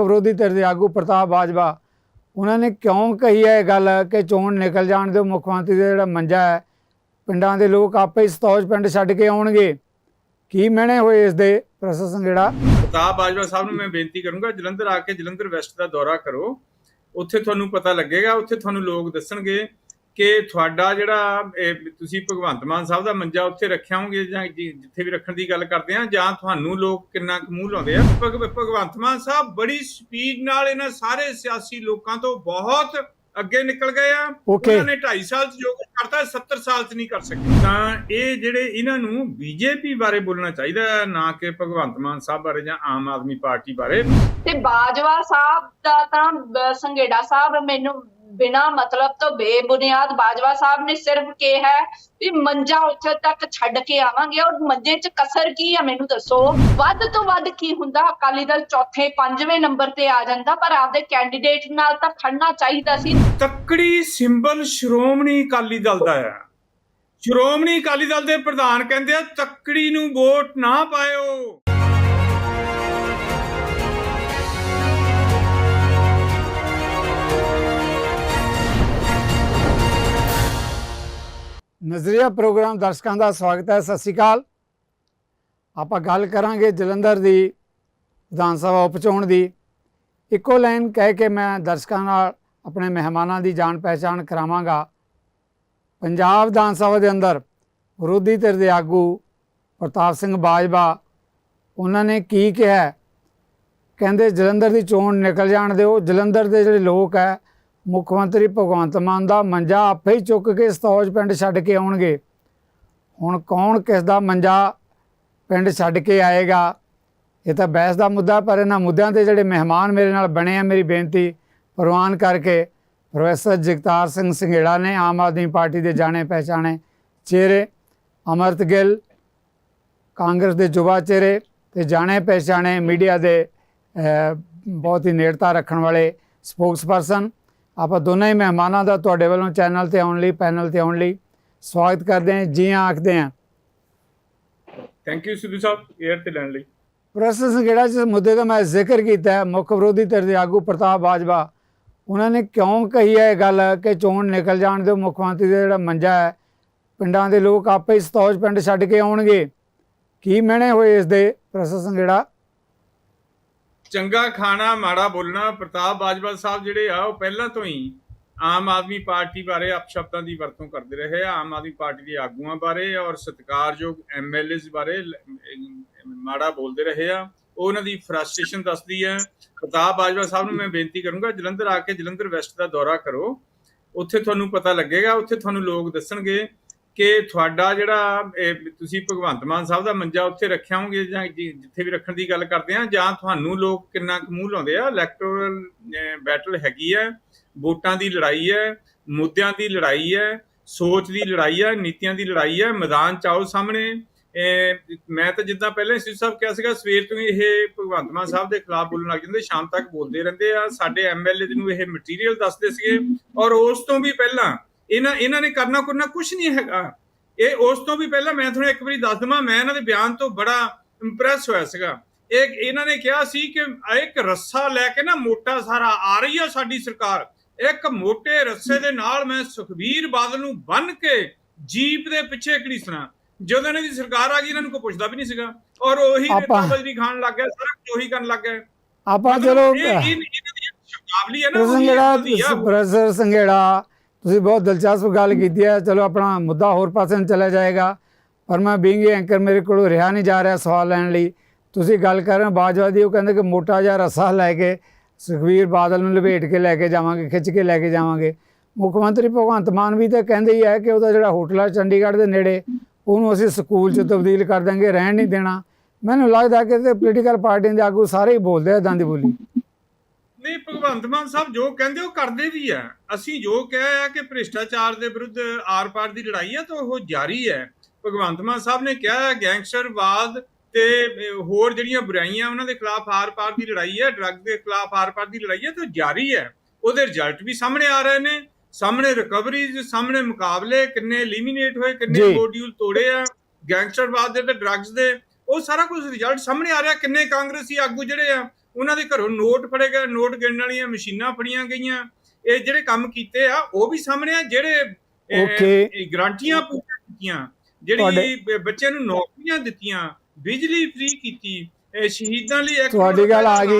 ਵਿਰੋਧੀ ਧਿਰ ਦੇ ਆਗੂ ਪ੍ਰਤਾਪ ਬਾਜਵਾ, ਉਹਨਾਂ ਨੇ ਕਿਉਂ ਕਹੀ ਹੈ ਇਹ ਗੱਲ ਕਿ ਚੋਣ ਨਿਕਲ ਜਾਣ ਦਿਓ ਮੁੱਖ ਮੰਤਰੀ ਦਾ ਜਿਹੜਾ ਮੰਜਾ ਹੈ, ਪਿੰਡਾਂ ਦੇ ਲੋਕ ਆਪੇ ਹੀ ਸਤੌਜ ਪਿੰਡ ਛੱਡ ਕੇ ਆਉਣਗੇ। ਕੀ ਮਹਿਣੇ ਹੋਏ ਇਸ ਦੇ ਪ੍ਰੋਸੈਸ ਸੰਗੇੜਾ ਪ੍ਰਤਾਪ ਬਾਜਵਾ ਸਾਹਿਬ ਨੂੰ ਮੈਂ ਬੇਨਤੀ ਕਰੂੰਗਾ, ਜਲੰਧਰ ਆ ਕੇ ਜਲੰਧਰ ਵੈਸਟ ਦਾ ਦੌਰਾ ਕਰੋ। ਉੱਥੇ ਤੁਹਾਨੂੰ ਪਤਾ ਲੱਗੇਗਾ, ਉੱਥੇ ਤੁਹਾਨੂੰ ਲੋਕ ਦੱਸਣਗੇ ਕਿ ਤੁਹਾਡਾ ਜਿਹੜਾ ਇਹ ਤੁਸੀਂ ਭਗਵੰਤ ਮਾਨ ਸਾਹਿਬ ਦਾ ਮੰਜਾ ਉੱਥੇ ਰੱਖਿਆ ਹੋਗੇ ਜਾਂ ਜਿੱਥੇ ਵੀ ਰੱਖਣ ਦੀ ਗੱਲ ਕਰਦੇ ਆ ਜਾਂ ਤੁਹਾਨੂੰ ਲੋਕ ਕਿੰਨਾ ਕੁ ਮੂੰਹ ਲਾਉਂਦੇ ਆ? ਭਗ- ਭਗਵੰਤ ਮਾਨ ਸਾਹਿਬ ਬੜੀ ਸਪੀਡ ਨਾਲ ਇਹਨਾਂ ਸਾਰੇ ਸਿਆਸੀ ਲੋਕਾਂ ਤੋਂ ਬਹੁਤ ਅੱਗੇ ਨਿਕਲ ਗਏ ਆ. ਉਹਨਾਂ ਨੇ 2.5 ਸਾਲ ਚ ਜੋ ਕੁਝ ਕਰਤਾ 70 ਸਾਲ ਚ ਨਹੀਂ ਕਰ ਸਕੇ। ਤਾਂ ਇਹ ਜਿਹੜੇ ਇਹਨਾਂ ਨੂੰ ਬੀਜੇਪੀ ਬਾਰੇ ਬੋਲਣਾ ਚਾਹੀਦਾ ਨਾ ਕਿ ਭਗਵੰਤ ਮਾਨ ਸਾਹਿਬ ਬਾਰੇ ਜਾਂ ਆਮ ਆਦਮੀ ਪਾਰਟੀ ਬਾਰੇ। ਤੇ ਬਾਜਵਾ ਸਾਹਿਬ ਦਾ ਤਾਂ ਸੰਘੇੜਾ ਸਾਹਿਬ ਮੈਨੂੰ ਬਿਨਾ ਮਤਲਬ ਤੋਂ ਬੇਬੁਨਿਆਦ ਬਾਜਵਾ ਸਾਹਿਬ ਨੇ ਸਿਰਫ ਕਿਹਾ ਵੀ ਮੰਜਾ ਉੱਥੇ ਤੱਕ ਛੱਡ ਕੇ ਆਵਾਂਗੇ ਔਰ ਮੰਜੇ 'ਚ ਕਸਰ ਕੀ ਆ ਮੈਨੂੰ ਦੱਸੋ? ਵੱਧ ਤੋਂ ਵੱਧ ਕੀ ਹੁੰਦਾ? ਅਕਾਲੀ ਦਲ ਚੌਥੇ ਪੰਜਵੇਂ ਨੰਬਰ ਤੇ ਆ ਜਾਂਦਾ, ਪਰ ਆਪਦੇ ਕੈਂਡੀਡੇਟ ਨਾਲ ਤਾਂ ਖੜਨਾ ਚਾਹੀਦਾ ਸੀ। ਤੱਕੜੀ ਸਿੰਬਲ ਸ਼੍ਰੋਮਣੀ ਅਕਾਲੀ ਦਲ ਦਾ ਹੈ। ਸ਼੍ਰੋਮਣੀ ਅਕਾਲੀ ਦਲ ਦੇ ਪ੍ਰਧਾਨ ਕਹਿੰਦੇ ਆ, ਤੱਕੜੀ ਨੂੰ ਵੋਟ ਨਾ ਪਾਇਓ। ਨਜ਼ਰੀਆ ਪ੍ਰੋਗਰਾਮ ਦਰਸ਼ਕਾਂ ਦਾ ਸਵਾਗਤ ਹੈ। ਸਤਿ ਸ਼੍ਰੀ ਅਕਾਲ। ਆਪਾਂ ਗੱਲ ਕਰਾਂਗੇ ਜਲੰਧਰ ਦੀ, ਵਿਧਾਨ ਸਭਾ ਉਪਚੋਣ ਦੀ। ਇੱਕੋ ਲਾਈਨ ਕਹਿ ਕੇ ਮੈਂ ਦਰਸ਼ਕਾਂ ਨਾਲ ਆਪਣੇ ਮਹਿਮਾਨਾਂ ਦੀ ਜਾਣ ਪਹਿਚਾਣ ਕਰਾਵਾਂਗਾ। ਪੰਜਾਬ ਵਿਧਾਨ ਸਭਾ ਦੇ ਅੰਦਰ ਵਿਰੋਧੀ ਧਿਰ ਦੇ ਆਗੂ ਪ੍ਰਤਾਪ ਸਿੰਘ ਬਾਜਵਾ, ਉਹਨਾਂ ਨੇ ਕੀ ਕਿਹਾ? ਕਹਿੰਦੇ ਜਲੰਧਰ ਦੀ ਚੋਣ ਨਿਕਲ ਜਾਣ ਦਿਓ। ਜਲੰਧਰ ਦੇ ਜਿਹੜੇ ਲੋਕ ਹੈ ਮੁੱਖ ਮੰਤਰੀ ਭਗਵੰਤ ਮਾਨ ਦਾ ਮੰਜਾ ਆਪੇ ਹੀ ਚੁੱਕ ਕੇ ਸਤੌਜ ਪਿੰਡ ਛੱਡ ਕੇ ਆਉਣਗੇ। ਹੁਣ ਕੌਣ ਕਿਸ ਦਾ ਮੰਜਾ ਪਿੰਡ ਛੱਡ ਕੇ ਆਏਗਾ? ਇਹ ਤਾਂ ਬਹਿਸ ਦਾ ਮੁੱਦਾ, ਪਰ ਇਹਨਾਂ ਮੁੱਦਿਆਂ ਤੇ ਜਿਹੜੇ ਮਹਿਮਾਨ ਮੇਰੇ ਨਾਲ ਬਣੇ ਆ, ਮੇਰੀ ਬੇਨਤੀ ਪ੍ਰਵਾਨ ਕਰਕੇ ਪ੍ਰੋਫੈਸਰ ਜਗਤਾਰ ਸਿੰਘ ਸੰਘੇੜਾ ਨੇ ਆਮ ਆਦਮੀ ਪਾਰਟੀ ਦੇ ਜਾਣੇ ਪਹਿਚਾਣੇ ਚਿਹਰੇ, ਅਮਰਤ ਗਿੱਲ, ਕਾਂਗਰਸ ਦੇ ਯੁਵਾ ਚਿਹਰੇ ਤੇ ਜਾਣੇ ਪਹਿਚਾਣੇ ਮੀਡੀਆ ਦੇ ਬਹੁਤ ਹੀ ਨੇੜਤਾ ਰੱਖਣ ਵਾਲੇ ਸਪੋਕਸਪਰਸਨ ਆਪਾਂ ਦੋਨਾਂ ਹੀ ਮਹਿਮਾਨਾਂ ਦਾ ਤੁਹਾਡੇ ਵੱਲੋਂ ਚੈਨਲ ਤੇ ਆਉਣ ਲਈ ਪੈਨਲ ਤੇ ਆਉਣ ਲਈ ਸਵਾਗਤ ਕਰਦੇ ਹਾਂ ਜੀ ਆਖਦੇ ਹਾਂ। ਥੈਂਕ ਯੂ ਸਿੱਧੂ ਸਾਹਿਬ 에ਅਰ ਤੇ ਲੈਣ ਲਈ। ਪ੍ਰੋਸੈਸ ਜਿਹੜਾ ਜਿਸ ਮੁੱਦੇ ਦਾ ਮੈਂ ਜ਼ਿਕਰ ਕੀਤਾ ਹੈ ਮੁੱਖ ਵਿਰੋਧੀ ਧਿਰ ਦੇ ਆਗੂ ਪ੍ਰਤਾਪ ਬਾਜਵਾ ਉਹਨਾਂ ਨੇ ਕਿਉਂ ਕਹੀ ਹੈ ਇਹ ਗੱਲ ਕਿ ਚੋਣ ਨਿਕਲ ਜਾਣ ਦਿਓ ਮੁੱਖ ਮੰਤਰੀ ਦਾ ਜਿਹੜਾ ਮੰਜਾ ਹੈ ਪਿੰਡਾਂ ਦੇ ਲੋਕ ਆਪੇ ਹੀ ਸਤੌਜ ਪਿੰਡ ਛੱਡ ਕੇ ਆਉਣਗੇ। ਕੀ ਮਹਿਣੇ ਹੋਏ ਇਸ ਦੇ ਪ੍ਰੋਸੈਸ ਜਿਹੜਾ ਚੰਗਾ ਖਾਣਾ, ਮਾੜਾ ਬੋਲਣਾ, ਪ੍ਰਤਾਪ ਬਾਜਵਾ ਸਾਹਿਬ ਜਿਹੜੇ ਆ, ਉਹ ਪਹਿਲਾਂ ਤੋਂ ਹੀ ਆਮ ਆਦਮੀ ਪਾਰਟੀ ਬਾਰੇ ਅਪਸ਼ਬਦਾਂ ਦੀ ਵਰਤੋਂ ਕਰਦੇ ਰਹੇ ਆ, ਆਮ ਆਦਮੀ ਪਾਰਟੀ ਦੇ ਆਗੂਆਂ ਬਾਰੇ ਔਰ ਸਤਿਕਾਰਯੋਗ ਐਮਐਲਏਜ਼ ਬਾਰੇ ਮਾੜਾ ਬੋਲਦੇ ਰਹੇ ਆ। ਉਹ ਉਹਨਾਂ ਦੀ ਫਰਸਟ੍ਰੇਸ਼ਨ ਦੱਸਦੀ ਹੈ ਪ੍ਰਤਾਪ ਬਾਜਵਾ ਸਾਹਿਬ ਨੂੰ ਮੈਂ ਬੇਨਤੀ ਕਰੂੰਗਾ, ਜਲੰਧਰ ਆ ਕੇ ਜਲੰਧਰ ਵੈਸਟ ਦਾ ਦੌਰਾ ਕਰੋ। ਉੱਥੇ ਤੁਹਾਨੂੰ ਪਤਾ ਲੱਗੇਗਾ, ਉੱਥੇ ਤੁਹਾਨੂੰ ਲੋਕ ਦੱਸਣਗੇ। ਕਿ ਤੁਹਾਡਾ ਜਿਹੜਾ ਤੁਸੀਂ ਭਗਵੰਤ ਮਾਨ ਸਾਹਿਬ ਦਾ ਮੰਜਾ ਉੱਥੇ ਰੱਖਿਆ ਹੋਗੇ ਜਾਂ ਜਿੱਥੇ ਵੀ ਰੱਖਣ ਦੀ ਗੱਲ ਕਰਦੇ ਆ, ਜਾਂ ਤੁਹਾਨੂੰ ਲੋਕ ਕਿੰਨਾ ਕੁ ਮੂੰਹ ਲਾਉਂਦੇ ਆ? ਇਲੈਕਟੋਰਲ ਬੈਟਲ ਹੈਗੀ ਹੈ ਵੋਟਾਂ ਦੀ ਲੜਾਈ ਹੈ ਮੁੱਦਿਆਂ ਦੀ ਲੜਾਈ ਹੈ ਸੋਚ ਦੀ ਲੜਾਈ ਹੈ ਨੀਤੀਆਂ ਦੀ ਲੜਾਈ ਹੈ ਮੈਦਾਨ ਚ ਆਓ ਸਾਹਮਣੇ। ਮੈਂ ਤਾਂ ਜਿੱਦਾਂ ਪਹਿਲਾਂ ਸਿੱਧੂ ਸਾਹਿਬ ਕਿਹਾ ਸੀਗਾ, ਸਵੇਰ ਤੋਂ ਹੀ ਇਹ ਭਗਵੰਤ ਮਾਨ ਸਾਹਿਬ ਦੇ ਖਿਲਾਫ ਬੋਲਣ ਲੱਗ ਜਾਂਦੇ, ਸ਼ਾਮ ਤੱਕ ਬੋਲਦੇ ਰਹਿੰਦੇ ਆ। ਸਾਡੇ ਐਮਐਲਏ ਨੂੰ ਇਹ ਮਟੀਰੀਅਲ ਦੱਸਦੇ ਸੀਗੇ। ਔਰ ਉਸ ਤੋਂ ਵੀ ਪਹਿਲਾਂ ਇਹਨਾਂ ਇਹਨਾਂ ਨੇ ਕਰਨਾ ਕਰਨਾ ਕੁਝ ਨਹੀਂ ਹੈਗਾ। ਇਹ ਉਸ ਤੋਂ ਵੀ ਪਹਿਲਾਂ ਮੈਂ ਤੁਹਾਨੂੰ ਇੱਕ ਵਾਰੀ ਦੱਸ ਦਵਾਂ ਮੈਂ ਇਹਨਾਂ ਦੇ ਬਿਆਨ ਤੋਂ ਬੜਾ ਇੰਪ੍ਰੈਸ ਹੋਇਆ ਸੀਗਾ। ਇਹ ਇਹਨਾਂ ਨੇ ਕਿਹਾ ਸੀ ਕਿ ਇੱਕ ਰੱਸਾ ਲੈ ਕੇ ਨਾ ਮੋਟਾ ਸਾਰਾ ਆ ਰਹੀ ਆ ਸਾਡੀ ਸਰਕਾਰ। ਇੱਕ ਮੋٹے ਰੱਸੇ ਦੇ ਨਾਲ ਮੈਂ ਸੁਖਬੀਰ ਬਾਦਲ ਨੂੰ ਬੰਨ ਕੇ ਜੀਪ ਦੇ ਪਿੱਛੇ ਘੜੀਸਣਾ ਜਦੋਂ ਇਹਨਾਂ ਦੀ ਸਰਕਾਰ ਆ ਗਈ ਇਹਨਾਂ ਨੂੰ ਕੋਈ ਪੁੱਛਦਾ ਵੀ ਨਹੀਂ ਸੀਗਾ। ਔਰ ਉਹੀ ਬਜਰੀ ਖਾਣ ਲੱਗ ਗਿਆ ਸਾਰਾ ਕੁਝ ਉਹੀ ਕਰਨ ਲੱਗ ਗਏ। ਆਪਾਂ ਚਲੋ ਇਹ- ਇਹ- ਇਹਨਾਂ ਦੀ ਸ਼ਬਦਾਵਲੀ ਹੈ ਨਾ ਸੰਘੇੜਾ। ਪ੍ਰੋਫੈਸਰ ਸੰਘੇੜਾ ਤੁਸੀਂ ਬਹੁਤ ਦਿਲਚਸਪ ਗੱਲ ਕੀਤੀ ਹੈ। ਚਲੋ, ਆਪਣਾ ਮੁੱਦਾ ਹੋਰ ਪਾਸੇ ਨੂੰ ਚਲਾ ਜਾਏਗਾ। ਪਰ ਮੈਂ ਬੀਇੰਗ ਐਂਕਰ ਮੇਰੇ ਕੋਲੋਂ ਰਿਹਾ ਨਹੀਂ ਜਾ ਰਿਹਾ ਸਵਾਲ ਲੈਣ ਲਈ। ਤੁਸੀਂ ਗੱਲ ਕਰ ਰਹੇ ਹੋ, ਬਾਜਵਾ ਦੀ, ਉਹ ਕਹਿੰਦੇ ਕਿ ਮੋਟਾ ਜਿਹਾ ਰੱਸਾ ਲੈ ਕੇ ਸੁਖਵੀਰ ਬਾਦਲ ਨੂੰ ਲਪੇਟ ਕੇ ਲੈ ਕੇ ਜਾਵਾਂਗੇ, ਖਿੱਚ ਕੇ ਲੈ ਕੇ ਜਾਵਾਂਗੇ। ਮੁੱਖ ਮੰਤਰੀ ਭਗਵੰਤ ਮਾਨ ਵੀ ਤਾਂ ਕਹਿੰਦੇ ਹੀ ਹੈ ਕਿ ਉਹਦਾ ਜਿਹੜਾ ਹੋਟਲ ਆ ਚੰਡੀਗੜ੍ਹ ਦੇ ਨੇੜੇ, ਉਹਨੂੰ ਅਸੀਂ ਸਕੂਲ 'ਚ ਤਬਦੀਲ ਕਰ ਦਾਂਗੇ ਰਹਿਣ ਨਹੀਂ ਦੇਣਾ। ਮੈਨੂੰ ਲੱਗਦਾ ਕਿ ਤੇ ਪੋਲੀਟੀਕਲ ਪਾਰਟੀਆਂ ਦੇ ਆਗੂ ਸਾਰੇ ਹੀ ਬੋਲਦੇ ਆ ਦੰਦ ਬੋਲੀ। ਨਹੀਂ ਭਗਵੰਤ ਮਾਨ ਸਾਹਿਬ ਜੋ ਕਹਿੰਦੇ ਉਹ ਕਰਦੇ ਵੀ ਆ। ਅਸੀਂ ਜੋ ਕਿਹਾ ਹੈ ਕਿ ਭ੍ਰਿਸ਼ਟਾਚਾਰ ਦੇ ਵਿਰੁੱਧ ਆਰ-ਪਾਰ ਦੀ ਲੜਾਈ ਹੈ ਤਾਂ ਉਹ ਜਾਰੀ ਹੈ ਭਗਵੰਤ ਮਾਨ ਸਾਹਿਬ ਨੇ ਕਿਹਾ ਹੈ ਗੈਂਗਸਟਰਵਾਦ ਤੇ ਹੋਰ ਜਿਹੜੀਆਂ ਬੁਰਾਈਆਂ ਉਹਨਾਂ ਦੇ ਖਿਲਾਫ ਆਰ-ਪਾਰ ਦੀ ਲੜਾਈ ਹੈ ਡਰੱਗ ਦੇ ਖਿਲਾਫ ਆਰ-ਪਾਰ ਦੀ ਲੜਾਈ ਹੈ ਤਾਂ ਜਾਰੀ ਹੈ ਉਹਦੇ ਰਿਜ਼ਲਟ ਵੀ ਸਾਹਮਣੇ ਆ ਰਹੇ ਨੇ। ਸਾਹਮਣੇ ਰਿਕਵਰੀਜ਼ ਸਾਹਮਣੇ ਮੁਕਾਬਲੇ ਕਿੰਨੇ ਐਲੀਮੀਨੇਟ ਹੋਏ ਕਿੰਨੇ। ਮੋਡਿਊਲ ਤੋੜੇ ਆ। ਗੈਂਗਸਟਰਵਾਦ ਦੇ ਤੇ ਡਰੱਗਸ ਦੇ। ਉਹ ਸਾਰਾ ਕੁਝ ਰਿਜ਼ਲਟ ਸਾਹਮਣੇ ਆ ਰਿਹਾ ਕਿੰਨੇ ਕਾਂਗਰਸੀ ਆਗੂ ਜਿਹੜੇ ਆ ਉਹਨਾਂ ਦੇ ਘਰੋਂ ਨੋਟ ਫੜੇ ਗਏ ਨੋਟ ਗਿਣਨ ਵਾਲੀਆਂ ਮਸ਼ੀਨਾਂ ਫੜੀਆਂ ਗਈਆਂ। ਇਹ ਜਿਹੜੇ ਕੰਮ ਕੀਤੇ ਆ ਉਹ ਵੀ ਸਾਹਮਣੇ ਆ ਜਿਹੜੇ ਗਰੰਟੀਆਂ ਪੂਰੀਆਂ ਕੀਤੀਆਂ ਜਿਹੜੀ ਬੱਚਿਆਂ ਨੂੰ ਨੌਕਰੀਆਂ ਦਿੱਤੀਆਂ ਬਿਜਲੀ ਫ੍ਰੀ ਕੀਤੀ ਸ਼ਹੀਦਾਂ ਲਈ ਇੱਕ ਤੁਹਾਡੀ ਗੱਲ ਆ ਗਈ।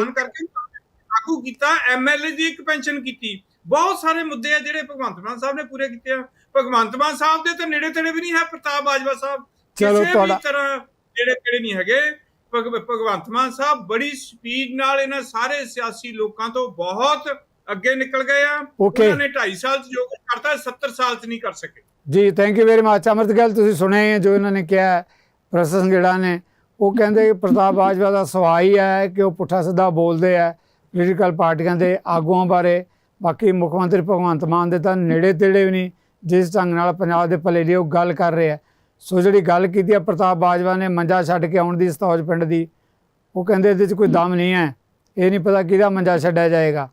ਲਾਗੂ ਕੀਤਾ ਐਮਐਲਏ ਦੀ ਇੱਕ ਪੈਨਸ਼ਨ ਕੀਤੀ। ਬਹੁਤ ਸਾਰੇ ਮੁੱਦੇ ਆ ਜਿਹੜੇ ਭਗਵੰਤ ਮਾਨ ਸਾਹਿਬ ਨੇ ਪੂਰੇ ਕੀਤੇ ਆ। ਭਗਵੰਤ ਮਾਨ ਸਾਹਿਬ ਦੇ ਤਾਂ ਨੇੜੇ ਤੇੜੇ ਵੀ ਨਹੀਂ ਹੈ ਪ੍ਰਤਾਪ ਬਾਜਵਾ ਸਾਹਿਬ। ਚਲੋ ਤੁਹਾਡਾ- ਨੇੜੇ ਤੇੜੇ ਨਹੀਂ ਹੈਗੇ ਭਗ- ਭਗਵੰਤ ਮਾਨ ਸਾਹਿਬ ਬੜੀ ਸਪੀਡ ਨਾਲ ਇਹਨਾਂ ਸਾਰੇ ਸਿਆਸੀ ਲੋਕਾਂ ਤੋਂ ਬਹੁਤ ਅੱਗੇ ਨਿਕਲ ਗਏ ਆ. ਉਹਨਾਂ ਨੇ 2.5 ਸਾਲ ਚ ਜੋ ਕੁਝ ਕਰਤਾ 70 ਸਾਲ ਚ ਨਹੀਂ ਕਰ ਸਕੇ। ਜੀ ਥੈਂਕ ਯੂ ਵੈਰੀ ਮਚ ਅਮਰਤ ਗੱਲ ਤੁਸੀਂ ਹੈ ਜੋ ਇਹਨਾਂ ਨੇ ਕਿਹਾ ਪ੍ਰੋਫੈਸਰ ਸੰਗੇੜਾ ਨੇ। ਉਹ ਕਹਿੰਦੇ ਪ੍ਰਤਾਪ ਬਾਜਵਾ ਦਾ ਸਵਾਲ ਹੀ ਕਿ ਉਹ ਪੁੱਠਾ ਸਿੱਧਾ ਬੋਲਦੇ ਆ ਪੋਲੀਟੀਕਲ ਪਾਰਟੀਆਂ ਦੇ ਆਗੂਆਂ ਬਾਰੇ। ਬਾਕੀ ਮੁੱਖ ਮੰਤਰੀ ਭਗਵੰਤ ਮਾਨ ਦੇ ਤਾਂ ਨੇੜੇ ਤੇੜੇ ਵੀ ਨਹੀਂ ਜਿਸ ਢੰਗ ਨਾਲ ਪੰਜਾਬ ਦੇ ਭਲੇ ਲਈ ਉਹ ਗੱਲ ਕਰ ਰਹੇ ਸੋ ਜਿਹੜੀ ਗੱਲ ਕੀਤੀ ਆ, ਪ੍ਰਤਾਪ ਬਾਜਵਾ ਨੇ ਮੰਜਾ ਛੱਡ ਕੇ ਆਉਣ ਦੀ ਸਤੌਜ ਪਿੰਡ ਦੀ, ਉਹ ਕਹਿੰਦੇ ਇਹਦੇ 'ਚ ਕੋਈ ਦਮ ਨਹੀਂ ਹੈ। ਇਹ ਨਹੀਂ ਪਤਾ ਕਿਹਦਾ ਮੰਜਾ ਛੱਡਿਆ ਜਾਏਗਾ।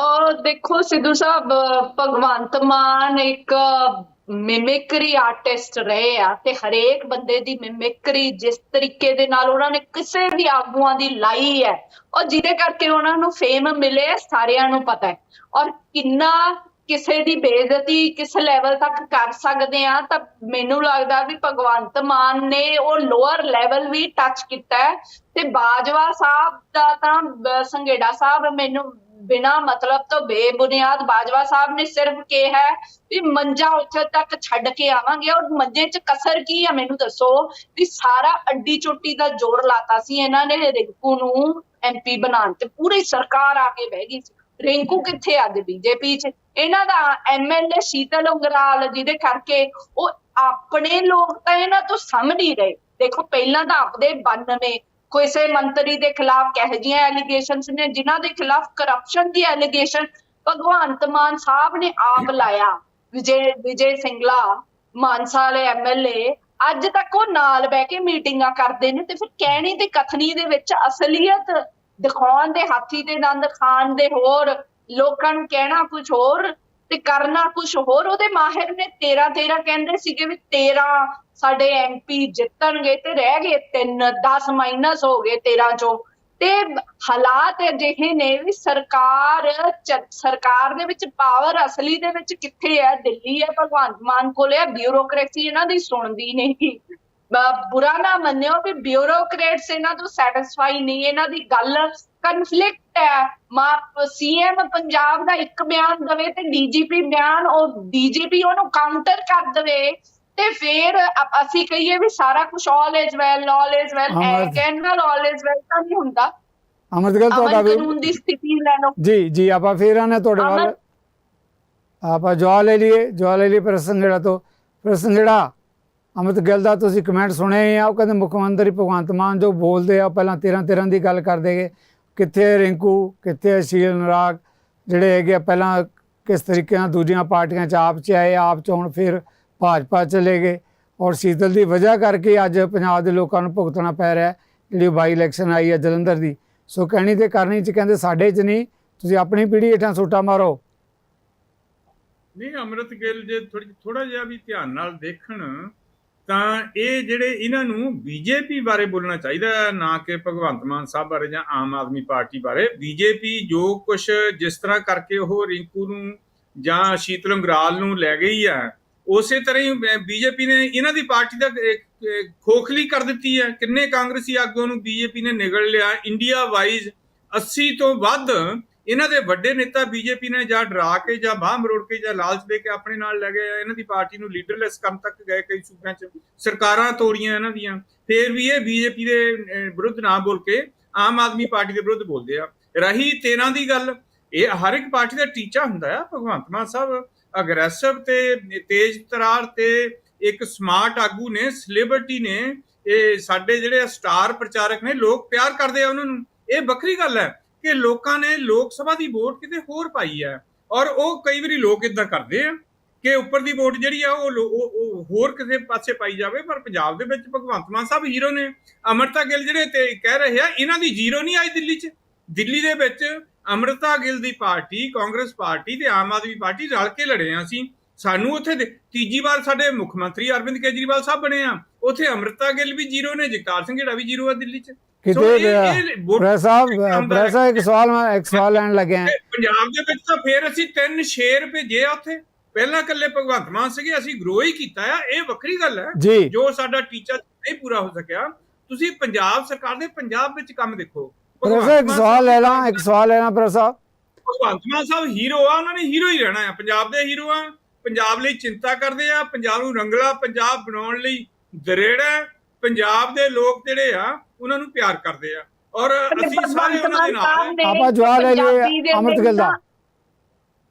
ਔਰ ਦੇਖੋ, ਸਿੱਧੂ ਸਾਹਿਬ, ਭਗਵੰਤ ਮਾਨ ਇੱਕ ਮਿਮਿਕਰੀ ਆਰਟਿਸਟ ਰਹੇ ਆ ਤੇ ਹਰੇਕ ਬੰਦੇ ਦੀ ਮਿਮਿਕਰੀ ਜਿਸ ਤਰੀਕੇ ਦੇ ਨਾਲ ਉਹਨਾਂ ਨੇ ਕਿਸੇ ਵੀ ਆਗੂਆਂ ਦੀ ਲਾਈ ਹੈ ਔਰ ਜਿਹਦੇ ਕਰਕੇ ਉਹਨਾਂ ਨੂੰ ਫੇਮ ਮਿਲੇ ਸਾਰਿਆਂ ਨੂੰ ਪਤਾ ਹੈ। ਔਰ ਕਿੰਨਾ ਕਿਸੇ ਦੀ ਬੇਇੱਜ਼ਤੀ ਕਿਸ ਲੈਵਲ ਤੱਕ ਕਰ ਸਕਦੇ ਆ, ਤਾਂ ਮੈਨੂੰ ਲੱਗਦਾ ਵੀ ਭਗਵੰਤ ਮਾਨ ਨੇ ਉਹ ਲੋਅਰ ਲੈਵਲ ਵੀ ਟੱਚ ਕੀਤਾ ਤੇ ਬਾਜਵਾ ਸਾਹਿਬ ਦਾ ਤਾਂ ਸੰਘੇੜਾ ਸਾਹਿਬ ਮੈਨੂੰ ਬਿਨਾ ਮਤਲਬ ਤੋਂ ਬੇਬੁਨਿਆਦ ਬਾਜਵਾ ਸਾਹਿਬ ਨੇ ਸਿਰਫ ਕਿਹਾ ਵੀ ਮੰਜਾ ਉੱਥੇ ਤੱਕ ਛੱਡ ਕੇ ਆਵਾਂਗੇ। ਔਰ ਮੰਜੇ 'ਚ ਕਸਰ ਕੀ ਆ ਮੈਨੂੰ ਦੱਸੋ ਵੀ ਸਾਰਾ ਅੱਡੀ ਚੋਟੀ ਦਾ ਜ਼ੋਰ ਲਾਤਾ ਸੀ ਇਹਨਾਂ ਨੇ ਰਿੰਕੂ ਨੂੰ ਐਮਪੀ ਬਣਾਉਣ ਤੇ। ਪੂਰੀ ਸਰਕਾਰ ਆ ਕੇ ਬਹਿ ਗਈ ਸੀ। ਰਿੰਕੂ ਕਿੱਥੇ ਅੱਜ ਬੀਜੇਪੀ 'ਚ? ਇਹਨਾਂ ਦਾ ਐਮਐਲਏ ਸ਼ੀਤਲ ਉਂਗਰਾਲ ਜਿਹਦੇ ਕਰਕੇ ਉਹ ਆਪਣੇ ਲੋਕ ਤਾਂ ਇਹਨਾਂ ਤੋਂ ਸਮਝ ਨਹੀਂ ਰਹੇ। ਦੇਖੋ, ਪਹਿਲਾਂ ਤਾਂ ਆਪਦੇ 92 ਕਿਸੇ ਮੰਤਰੀ ਦੇ ਖਿਲਾਫ ਕਿਹੋ ਜਿਹੀਆਂ ਐਲੀਗੇਸ਼ਨਸ ਨੇ, ਜਿਨ੍ਹਾਂ ਦੇ ਖਿਲਾਫ ਕਰਪਸ਼ਨ ਦੀ ਐਲੀਗੇਸ਼ਨ ਭਗਵੰਤ ਮਾਨ ਸਾਹਿਬ ਨੇ ਆਪ ਲਾਇਆ। ਵਿਜੇ ਵਿਜੇ ਸਿੰਗਲਾ, ਮਾਨਸਾ ਵਾਲੇ ਐਮਐਲਏ ਅੱਜ ਤੱਕ ਉਹ ਨਾਲ ਬਹਿ ਕੇ ਮੀਟਿੰਗਾਂ ਕਰਦੇ ਨੇ ਤੇ ਫਿਰ ਕਹਿਣੀ ਤੇ ਕਥਨੀ ਦੇ ਵਿੱਚ ਅਸਲੀਅਤ ਦਿਖਾਉਣ ਦੇ, ਹਾਥੀ ਤੇ ਨੰਦ ਖਾਣ ਦੇ ਹੋਰ ਲੋਕਾਂ ਨੂੰ ਕਹਿਣਾ ਕੁਝ ਹੋਰ ਤੇ ਕਰਨਾ ਕੁਝ ਹੋਰ, ਉਹਦੇ ਮਾਹਿਰ ਨੇ 13 13 ਕਹਿੰਦੇ ਸੀਗੇ ਵੀ 13 ਸਾਡੇ ਐਮਪੀ ਜਿੱਤਣਗੇ ਤੇ ਰਹਿ ਗਏ 3 10 ਮਾਈਨਸ ਹੋ ਗਏ 13 ਚੋਂ। ਤੇ ਹਾਲਾਤ ਅਜਿਹੇ ਨੇ ਵੀ ਸਰਕਾਰ ਸਰਕਾਰ ਦੇ ਵਿੱਚ ਪਾਵਰ ਅਸਲੀ ਦੇ ਵਿੱਚ ਕਿੱਥੇ ਹੈ? ਦਿੱਲੀ ਹੈ, ਭਗਵੰਤ ਮਾਨ ਕੋਲ ਹੈ ਬਿਊਰੋਕ੍ਰੇਸੀ ਇਹਨਾਂ ਦੀ ਸੁਣਦੀ ਨਹੀਂ। ਬੁਰਾ ਨਾ ਮੰਨਿਓ ਵੀ ਬਿਊਰੋਕਰੇਟਸ ਇਹਨਾਂ ਤੋਂ ਸੈਟੀਸਫਾਈ ਨਹੀਂ, ਇਹਨਾਂ ਦੀ ਗੱਲ ਕਨਫਲਿਕਟ ਹੈ। ਮਾ ਸੀਐਮ ਪੰਜਾਬ ਦਾ ਇੱਕ ਬਿਆਨ ਦਵੇ ਤੇ ਡੀਜੀਪੀ ਬਿਆਨ ਉਹ ਡੀਜੀਪੀ ਉਹਨੂੰ ਕਾਊਂਟਰ ਕਰ ਦਵੇ ਤੇ ਫਿਰ ਅਸੀਂ ਕਹੀਏ ਵੀ ਸਾਰਾ ਕੁਝ all is well all is well Amar- ਕਹਿਣ ਨਾਲ ਆਲ ਇਜ਼ ਵੈਲ ਤਾਂ ਨਹੀਂ ਹੁੰਦਾ। ਅਮਰਤ ਗੱਲ ਤੁਹਾਡਾ ਵੀ ਕਾਨੂੰਨ ਦੀ ਸਥਿਤੀ ਲੈ ਲਓ। ਜੀ ਜੀ ਆਪਾਂ ਫੇਰ ਆਨੇ ਤੁਹਾਡੇ ਅਮਨ- ਆਪਾਂ ਜਵਾਬ ਲੈ ਲਈਏ ਜਵਾਬ ਲੈ ਲਈਏ ਪ੍ਰਸ਼ਨ ਜਿਹੜਾ ਤੋਂ। ਪ੍ਰਸ਼ਨ ਜਿਹੜਾ ਅਮਿਤ ਗਿੱਲ ਦਾ ਤੁਸੀਂ ਕਮੈਂਟ ਸੁਣੇ ਆ ਉਹ ਕਹਿੰਦੇ ਮੁੱਖ ਮੰਤਰੀ ਭਗਵੰਤ ਮਾਨ ਜੋ ਬੋਲਦੇ ਆ ਪਹਿਲਾਂ 13 13 ਦੀ ਗੱਲ ਕਰਦੇਗੇ ਕਿੱਥੇ ਰਿੰਕੂ? ਕਿੱਥੇ ਅਸ਼ੀਲ ਨਰਾਗ ਜਿਹੜੇ ਹੈਗੇ ਆ ਪਹਿਲਾਂ ਕਿਸ ਤਰੀਕੇ ਨਾਲ ਦੂਜੀਆਂ ਪਾਰਟੀਆਂ ਚ ਆਪ ਚ ਆਏ, ਆਪ ਚ ਹੁਣ ਫਿਰ ਭਾਜਪਾ ਚਲੇ ਗਏ। ਔਰ ਸ਼ੀਤਲ ਦੀ ਵਜ੍ਹਾ ਕਰਕੇ ਅੱਜ ਪੰਜਾਬ ਦੇ ਲੋਕਾਂ ਨੂੰ ਭੁਗਤਣਾ ਪੈ ਰਿਹਾ ਜਿਹੜੀ ਬਾਈ ਇਲੈਕਸ਼ਨ ਆਈ ਹੈ ਜਲੰਧਰ ਦੀ। ਸੋ ਕਹਿਣੀ ਤੇ ਕਰਨੀ ਚ ਕਹਿੰਦੇ ਸਾਡੇ ਚ ਨਹੀਂ, ਤੁਸੀਂ ਆਪਣੀ ਪੀੜ੍ਹੀ ਹੇਠਾਂ ਸੋਟਾ ਮਾਰੋ। ਨਹੀਂ, ਅੰਮ੍ਰਿਤ ਗਿੱਲ ਜੇ ਥੋੜੀ ਥੋੜਾ ਜਿਹਾ ਵੀ ਧਿਆਨ ਨਾਲ ਦੇਖਣ ਤਾਂ ਇਹ ਜਿਹੜੇ ਇਹਨਾਂ ਨੂੰ ਬੀਜੇਪੀ ਬਾਰੇ ਬੋਲਣਾ ਚਾਹੀਦਾ ਨਾ ਕਿ ਭਗਵੰਤ ਮਾਨ ਸਾਹਿਬ ਬਾਰੇ ਜਾਂ ਆਮ ਆਦਮੀ ਪਾਰਟੀ ਬਾਰੇ। ਬੀਜੇਪੀ ਜੋ ਕੁਝ ਜਿਸ ਤਰ੍ਹਾਂ ਕਰਕੇ ਉਹ ਰਿੰਕੂ ਨੂੰ ਜਾਂ ਸ਼ੀਤਲ ਅੰਗਰਾਲ ਨੂੰ ਲੈ ਗਈ ਹੈ, ਉਸੇ ਤਰ੍ਹਾਂ ਹੀ ਬੀਜੇਪੀ ਨੇ ਇਹਨਾਂ ਦੀ ਪਾਰਟੀ ਦਾ ਖੋਖਲੀ ਕਰ ਦਿੱਤੀ ਹੈ। ਕਿੰਨੇ ਕਾਂਗਰਸੀ ਆਗੂਆਂ ਨੂੰ ਬੀਜੇਪੀ ਨੇ ਨਿਗਲ ਲਿਆ? ਇੰਡੀਆ ਵਾਈਜ਼ 80 ਤੋਂ ਵੱਧ ਇਹਨਾਂ ਦੇ ਵੱਡੇ ਨੇਤਾ ਬੀਜੇਪੀ ਨੇ ਜਾਂ ਡਰਾ ਕੇ ਜਾਂ ਬਾਹ ਮਰੋੜ ਕੇ ਜਾਂ ਲਾਲਚ ਦੇ ਕੇ ਆਪਣੇ ਨਾਲ ਲੈ ਗਏ, ਇਹਨਾਂ ਦੀ ਪਾਰਟੀ ਨੂੰ ਲੀਡਰਲੈਸ ਕਰਨ ਤੱਕ ਗਏ ਕਈ ਸੂਬਿਆਂ 'ਚ, ਸਰਕਾਰਾਂ ਤੋੜੀਆਂ ਇਹਨਾਂ ਦੀਆਂ। ਫੇਰ ਵੀ ਇਹ ਬੀਜੇਪੀ ਦੇ ਵਿਰੁੱਧ ਨਾ ਬੋਲ ਕੇ ਆਮ ਆਦਮੀ ਪਾਰਟੀ ਦੇ ਵਿਰੁੱਧ ਬੋਲਦੇ ਆ। ਰਹੀ 13 ਦੀ ਗੱਲ, ਇਹ ਹਰ ਇੱਕ ਪਾਰਟੀ ਦਾ ਟੀਚਾ ਹੁੰਦਾ ਆ, ਭਗਵੰਤ ਮਾਨ ਸਾਹਿਬ। ਅਗਰੈਸਿਵ ਤੇ ਤੇਜ਼ ਤਰਾਰ ਤੇ ਇੱਕ ਸਮਾਰਟ ਆਗੂ ਨੇ, ਸੈਲੀਬ੍ਰਿਟੀ ਨੇ, ਇਹ ਸਾਡੇ ਜਿਹੜੇ ਸਟਾਰ ਪ੍ਰਚਾਰਕ ਨੇ, ਲੋਕ ਪਿਆਰ ਕਰਦੇ ਆ ਉਹਨਾਂ ਨੂੰ। ਇਹ ਵੱਖਰੀ ਗੱਲ ਹੈ। ਕਿ ਲੋਕਾਂ ਨੇ ਲੋਕ ਸਭਾ ਦੀ ਵੋਟ ਕਿਤੇ ਹੋਰ ਪਾਈ ਹੈ। ਔਰ ਉਹ ਕਈ ਵਾਰੀ ਲੋਕ ਇਦਾਂ ਕਰਦੇ ਆ ਕਿ ਉੱਪਰ ਦੀ ਵੋਟ ਜਿਹੜੀ ਆ ਉਹ ਲੋ- ਉਹ ਹੋਰ ਕਿਸੇ ਪਾਸੇ ਪਾਈ ਜਾਵੇ, ਪਰ ਪੰਜਾਬ ਦੇ ਵਿੱਚ ਭਗਵੰਤ ਮਾਨ ਸਾਹਿਬ ਹੀਰੋ ਨੇ। ਅਮਰਤਾ ਗਿੱਲ ਜਿਹੜੇ ਤੇ ਕਹਿ ਰਹੇ ਆ, ਇਹਨਾਂ ਦੀ ਜ਼ੀਰੋ ਨਹੀਂ ਆਈ ਦਿੱਲੀ 'ਚ। ਦਿੱਲੀ ਦੇ ਵਿੱਚ ਅਮਰਤਾ ਗਿੱਲ ਦੀ ਪਾਰਟੀ, ਕਾਂਗਰਸ ਪਾਰਟੀ ਤੇ ਆਮ ਆਦਮੀ ਪਾਰਟੀ ਰਲ ਕੇ ਲੜੇ ਆ ਅਸੀਂ। ਸਾਨੂੰ ਉੱਥੇ ਦੇ- ਤੀਜੀ ਵਾਰ ਸਾਡੇ ਮੁੱਖ ਮੰਤਰੀ ਅਰਵਿੰਦ ਕੇਜਰੀਵਾਲ ਸਾਹਿਬ ਬਣੇ ਆ। ਉੱਥੇ ਅਮਰਿਤਾ ਗਿੱਲ ਵੀ ਜ਼ੀਰੋ ਨੇ, ਜਗਤਾਰ ਸਿੰਘ ਹੇੜਾ ਵੀ ਜ਼ੀਰੋ ਆ ਦਿੱਲੀ 'ਚ। ਕਿਤੇ ਪ੍ਰੈਸ ਸਾਹਿਬ ਪ੍ਰੈਸ ਸਾਹਿਬ ਇੱਕ ਸਵਾਲ ਮੈਂ ਇੱਕ ਸਵਾਲ ਲੈਣ ਲੱਗੇ ਤੇ ਪੰਜਾਬ ਦੇ ਵਿੱਚ ਤਾਂ ਫੇਰ ਅਸੀਂ ਤਿੰਨ ਸ਼ੇਰ ਭੇਜੇ ਆ ਉੱਥੇ। ਪਹਿਲਾਂ ਇਕੱਲੇ ਭਗਵੰਤ ਮਾਨ ਸੀਗੇ ਅਸੀਂ ਗਰੋ ਹੀ ਕੀਤਾ ਆ। ਇਹ ਵੱਖਰੀ ਗੱਲ ਹੈ ਜੀ। ਸਾਡਾ ਟੀਚਾ ਨਹੀਂ ਪੂਰਾ ਹੋ ਸਕਿਆ। ਤੁਸੀਂ ਪੰਜਾਬ ਸਰਕਾਰ ਦੇ ਪੰਜਾਬ ਵਿੱਚ ਕੰਮ ਦੇਖੋ। ਪ੍ਰੈਸ ਸਾਹਿਬ ਇੱਕ ਸਵਾਲ ਲੈ ਲਾਂ ਇੱਕ ਸਵਾਲ ਲੈਣਾ ਪ੍ਰੈਸ ਸਾਹਿਬ। ਭਗਵੰਤ ਮਾਨ ਸਾਹਿਬ ਹੀਰੋ ਆ ਉਹਨਾਂ ਨੇ ਹੀਰੋ ਹੀ ਰਹਿਣਾ ਆ। ਪੰਜਾਬ ਦੇ ਹੀਰੋ ਆ। ਪੰਜਾਬ ਲਈ ਚਿੰਤਾ ਕਰਦੇ ਆ। ਪੰਜਾਬ ਨੂੰ ਰੰਗਲਾ ਪੰਜਾਬ ਬਣਾਉਣ ਲਈ ਦਰੇੜਾ। ਪੰਜਾਬ ਦੇ ਲੋਕ ਜਿਹੜੇ ਆ ਉਹਨਾਂ ਨੂੰ ਪਿਆਰ ਕਰਦੇ ਆ। ਔਰ ਅਸੀਂ ਸਾਰੇ ਉਹਨਾਂ ਦੇ ਨਾਲ। ਆਪਾਂ ਜਵਾਬ ਲੈ ਲਈਏ ਅਮਰਤ ਗਿੱਲ ਦਾ।